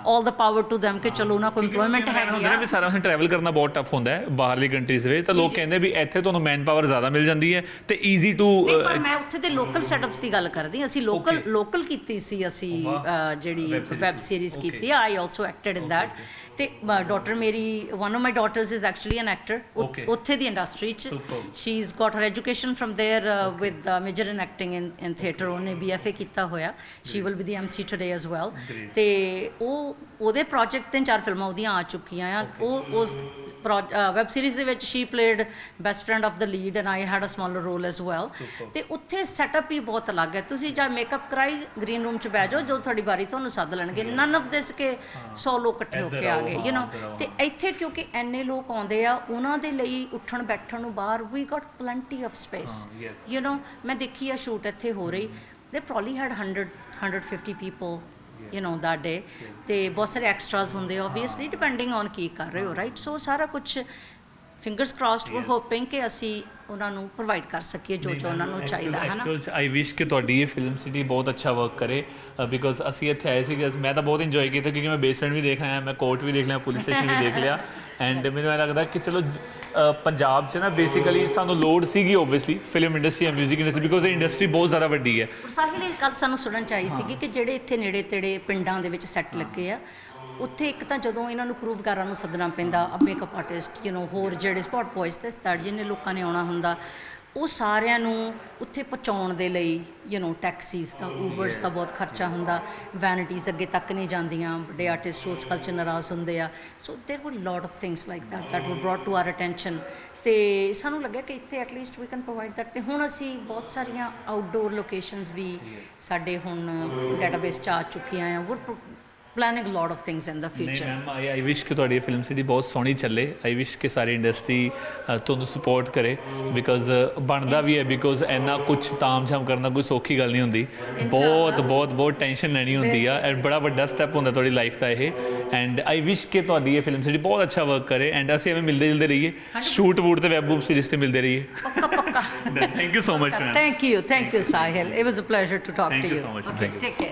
올 the power to them ਕਿ ਚਲੋ ਉਹਨਾਂ ਕੋਲ ਏਮਪਲੋਇਮੈਂਟ ਹੈਗੀ ਹੁੰਦਾ ਆ। ਵੀ ਸਾਰਾ ਟਰੈਵਲ ਕਰਨਾ ਬਹੁਤ ਟਫ ਹੁੰਦਾ ਹੈ ਬਾਹਰਲੀ ਕੰਟਰੀਜ਼ ਵਿੱਚ। ਤਾਂ ਲੋਕ ਕਹਿੰਦੇ ਵੀ ਇੱਥੇ ਤੁਹਾਨੂੰ ਮੈਨ ਪਾਵਰ ਜ਼ਿਆਦਾ ਮਿਲ ਜਾਂਦੀ ਹੈ ਤੇ ਈਜ਼ੀ ਟੂ ਪਰ ਮੈਂ ਉੱਥੇ ਦੇ ਲੋਕਲ ਸੈਟਅਪਸ ਦੀ ਗੱਲ ਕਰਦੀ। ਅਸੀਂ ਲੋਕਲ ਲੋਕਲ ਕੀਤੀ ਸੀ ਅਸੀਂ ਜਿਹੜੀ ਵੈਬ ਸੀਰੀਜ਼ ਕੀਤੀ I also acted in that ਤੇ ਡਾਟਰ ਮੇਰੀ one of my daughters is actually an actor Okay. ਉੱਥੇ ਦੀ ਇੰਡਸਟਰੀ ਚ Superb. She is got her education from there with major in acting in in theatre ਉਹਨੇ ਬੀਐਫਏ ਕੀਤਾ ਹੋਇਆ she will be the MC today as well ਤੇ ਉਹ ਉਹਦੇ ਪ੍ਰੋਜੈਕਟ ਤਿੰਨ ਚਾਰ ਫਿਲਮਾਂ ਉਹਦੀਆਂ ਆ ਚੁੱਕੀਆਂ ਆ ਉਹ ਉਸ ਵੈਬ ਸੀਰੀਜ਼ ਦੇ ਵਿੱਚ she played best friend of the lead and I had a smaller role as well ਤੇ ਉੱਥੇ ਸੈਟਅਪ ਹੀ ਬਹੁਤ ਅਲੱਗ ਹੈ ਤੁਸੀਂ ਜਾਂ ਮੇਕਅਪ ਕਰਾਈ ਗ੍ਰੀਨ ਰੂਮ 'ਚ ਬਹਿ ਜਾਓ ਜੋ ਤੁਹਾਡੀ ਵਾਰੀ ਤੁਹਾਨੂੰ ਸੱਦ ਲੈਣਗੇ ਨਨ ਆਫ ਦਿਸ ਕੇ 100 ਲੋਕ ਇਕੱਠੇ ਹੋ ਕੇ ਆ ਗਏ ਯੂ نو ਤੇ ਇੱਥੇ ਕਿਉਂਕਿ ਐਨੇ ਲੋਕ ਆਉਂਦੇ ਆ ਉਹਨਾਂ ਦੇ ਲਈ ਉੱਠਣ ਬੈਠਣ ਨੂੰ ਬਾਹਰ we got plenty of space you know ਮੈਂ ਦੇਖੀ ਆ ਸ਼ੂਟ ਇੱਥੇ ਹੋ ਰਹੀ ਦੇ probably had 100 150 people you know that day ਤੇ ਬਹੁਤ ਸਾਰੇ ਐਕਸਟਰਾਸ ਹੁੰਦੇ ਆ ਆਬਵੀਅਸਲੀ ਡਿਪੈਂਡਿੰਗ ਔਨ ਕੀ ਕਰ ਰਹੇ ਹੋ ਰਾਈਟ ਸੋ ਸਾਰਾ ਕੁਝ ਫਿੰਗਰਸ ਕ੍ਰਾਸਡ ਵੀ ਹੋਪਿੰਗ ਕਿ ਅਸੀਂ ਉਹਨਾਂ ਨੂੰ ਪ੍ਰੋਵਾਈਡ ਕਰ ਸਕੀਏ ਜੋ ਜੋ ਉਹਨਾਂ ਨੂੰ ਚਾਹੀਦਾ ਹੈ ਨਾ ਆਈ ਵਿਸ਼ ਕਿ ਤੁਹਾਡੀ ਇਹ ਫਿਲਮ ਸਿਟੀ ਬਹੁਤ ਅੱਛਾ ਵਰਕ ਕਰੇ ਬਿਕੋਜ਼ ਅਸੀਂ ਇੱਥੇ ਆਏ ਸੀਗੇ ਮੈਂ ਤਾਂ ਬਹੁਤ ਇੰਜੋਏ ਕੀਤਾ ਕਿਉਂਕਿ ਮੈਂ ਬੇਸਮੈਂਟ ਵੀ ਦੇਖ ਆਇਆ ਮੈਂ ਕੋਰਟ ਵੀ ਦੇਖ ਲਿਆ ਪੁਲਿਸ ਸਟੇਸ਼ਨ ਵੀ ਦੇਖ ਲਿਆ। <laughs> ਐਂਡ ਮੈਨੂੰ ਇਹ ਲੱਗਦਾ ਕਿ ਚਲੋ ਪੰਜਾਬ 'ਚ ਨਾ ਬੇਸਿਕਲੀ ਸਾਨੂੰ ਲੋਡ ਸੀਗੀ obviously film industry and 뮤직 industry because ਇਹ ਇੰਡਸਟਰੀ ਬਹੁਤ ਜ਼ਿਆਦਾ ਵੱਡੀ ਹੈ। ਸਾਹਿਲ ਇਹ ਗੱਲ ਸਾਨੂੰ ਸੁਣਨ ਚ ਆਈ ਸੀਗੀ ਕਿ ਜਿਹੜੇ ਇੱਥੇ ਨੇੜੇ ਤੇੜੇ ਪਿੰਡਾਂ ਦੇ ਵਿੱਚ ਸੈੱਟ ਲੱਗੇ ਆ ਉੱਥੇ ਇੱਕ ਤਾਂ ਜਦੋਂ ਇਹਨਾਂ ਨੂੰ ਕਰੂਵ ਕਰਾਂ ਨੂੰ ਸੱਦਣਾ ਪੈਂਦਾ ਮੇਕਅਪ ਆਰਟਿਸਟ ਯੂ نو ਹੋਰ ਜਿਹੜੇ ਸਪੌਟ ਬॉयਜ਼ ਤੇ ਸਟਾਰ ਜਿੰਨੇ ਲੋਕਾਂ ਨੇ ਆਉਣਾ ਹੁੰਦਾ ਉਹ ਸਾਰਿਆਂ ਨੂੰ ਉੱਥੇ ਪਹੁੰਚਾਉਣ ਦੇ ਲਈ ਯੂ نو ਟੈਕਸੀਜ਼ ਦਾ ਉਬਰਸ ਦਾ ਬਹੁਤ ਖਰਚਾ ਹੁੰਦਾ ਵੈਨਿਟੀਜ਼ ਅੱਗੇ ਤੱਕ ਨਹੀਂ ਜਾਂਦੀਆਂ ਵੱਡੇ ਆਰਟਿਸਟ ਉਸ ਕਲਚਰ ਨਰਾਜ਼ ਹੁੰਦੇ ਆ। So there were lot of things like that that were brought to our attention ਤੇ ਸਾਨੂੰ ਲੱਗਿਆ ਕਿ ਇੱਥੇ at least we can provide that ਤੇ ਹੁਣ ਅਸੀਂ ਬਹੁਤ ਸਾਰੀਆਂ ਆਊਟਡੋਰ ਲੋਕੇਸ਼ਨਸ ਵੀ ਸਾਡੇ ਹੁਣ ਡਾਟਾਬੇਸ ਚ ਆ ਚੁੱਕੀਆਂ ਆ। We're planning lot of things in the ਨਹੀਂ future ma'am I I wish ਕਿ ਤੁਹਾਡੀ ਫਿਲਮ ਸਿਟੀ ਬਹੁਤ ਸੋਹਣੀ ਚੱਲੇ। ਆਈ ਵਿਸ਼ ਕਿ ਸਾਰੀ ਇੰਡਸਟਰੀ ਤੁਹਾਨੂੰ ਸਪੋਰਟ ਕਰੇ। ਬਿਕਾਜ਼ ਬਣਦਾ ਵੀ ਹੈ ਬਿਕਾਜ਼ ਇੰਨਾ ਕੁਝ ਤਾਮਝਾਮ ਕਰਨਾ ਕੋਈ ਸੌਖੀ ਗੱਲ ਨਹੀਂ ਹੁੰਦੀ। ਬਹੁਤ ਬਹੁਤ ਬਹੁਤ ਟੈਨਸ਼ਨ ਲੈਣੀ ਹੁੰਦੀ ਆ। ਐਂਡ ਬੜਾ ਵੱਡਾ ਸਟੈਪ ਹੁੰਦਾ ਤੁਹਾਡੀ ਲਾਈਫ ਦਾ ਇਹ। ਐਂਡ ਆਈ ਵਿਸ਼ ਕਿ ਤੁਹਾਡੀ ਇਹ ਫਿਲਮ ਸਿਟੀ ਬਹੁਤ ਅੱਛਾ ਵਰਕ ਕਰੇ। ਐਂਡ ਅਸੀਂ ਐਵੇਂ ਮਿਲਦੇ ਜੁਲਦੇ ਰਹੀਏ। ਸ਼ੂਟ ਵੂਟ ਤੇ ਵੈਬ ਵੂਬ ਸੀਰੀਜ਼ ਤੇ ਮਿਲਦੇ ਰਹੀਏ। ਪੱਕਾ ਪੱਕਾ। Thank you so much ma'am Thank you, thank you, Sahil. It was a pleasure to talk Thank to you you. so much. Okay, Thank you. take care.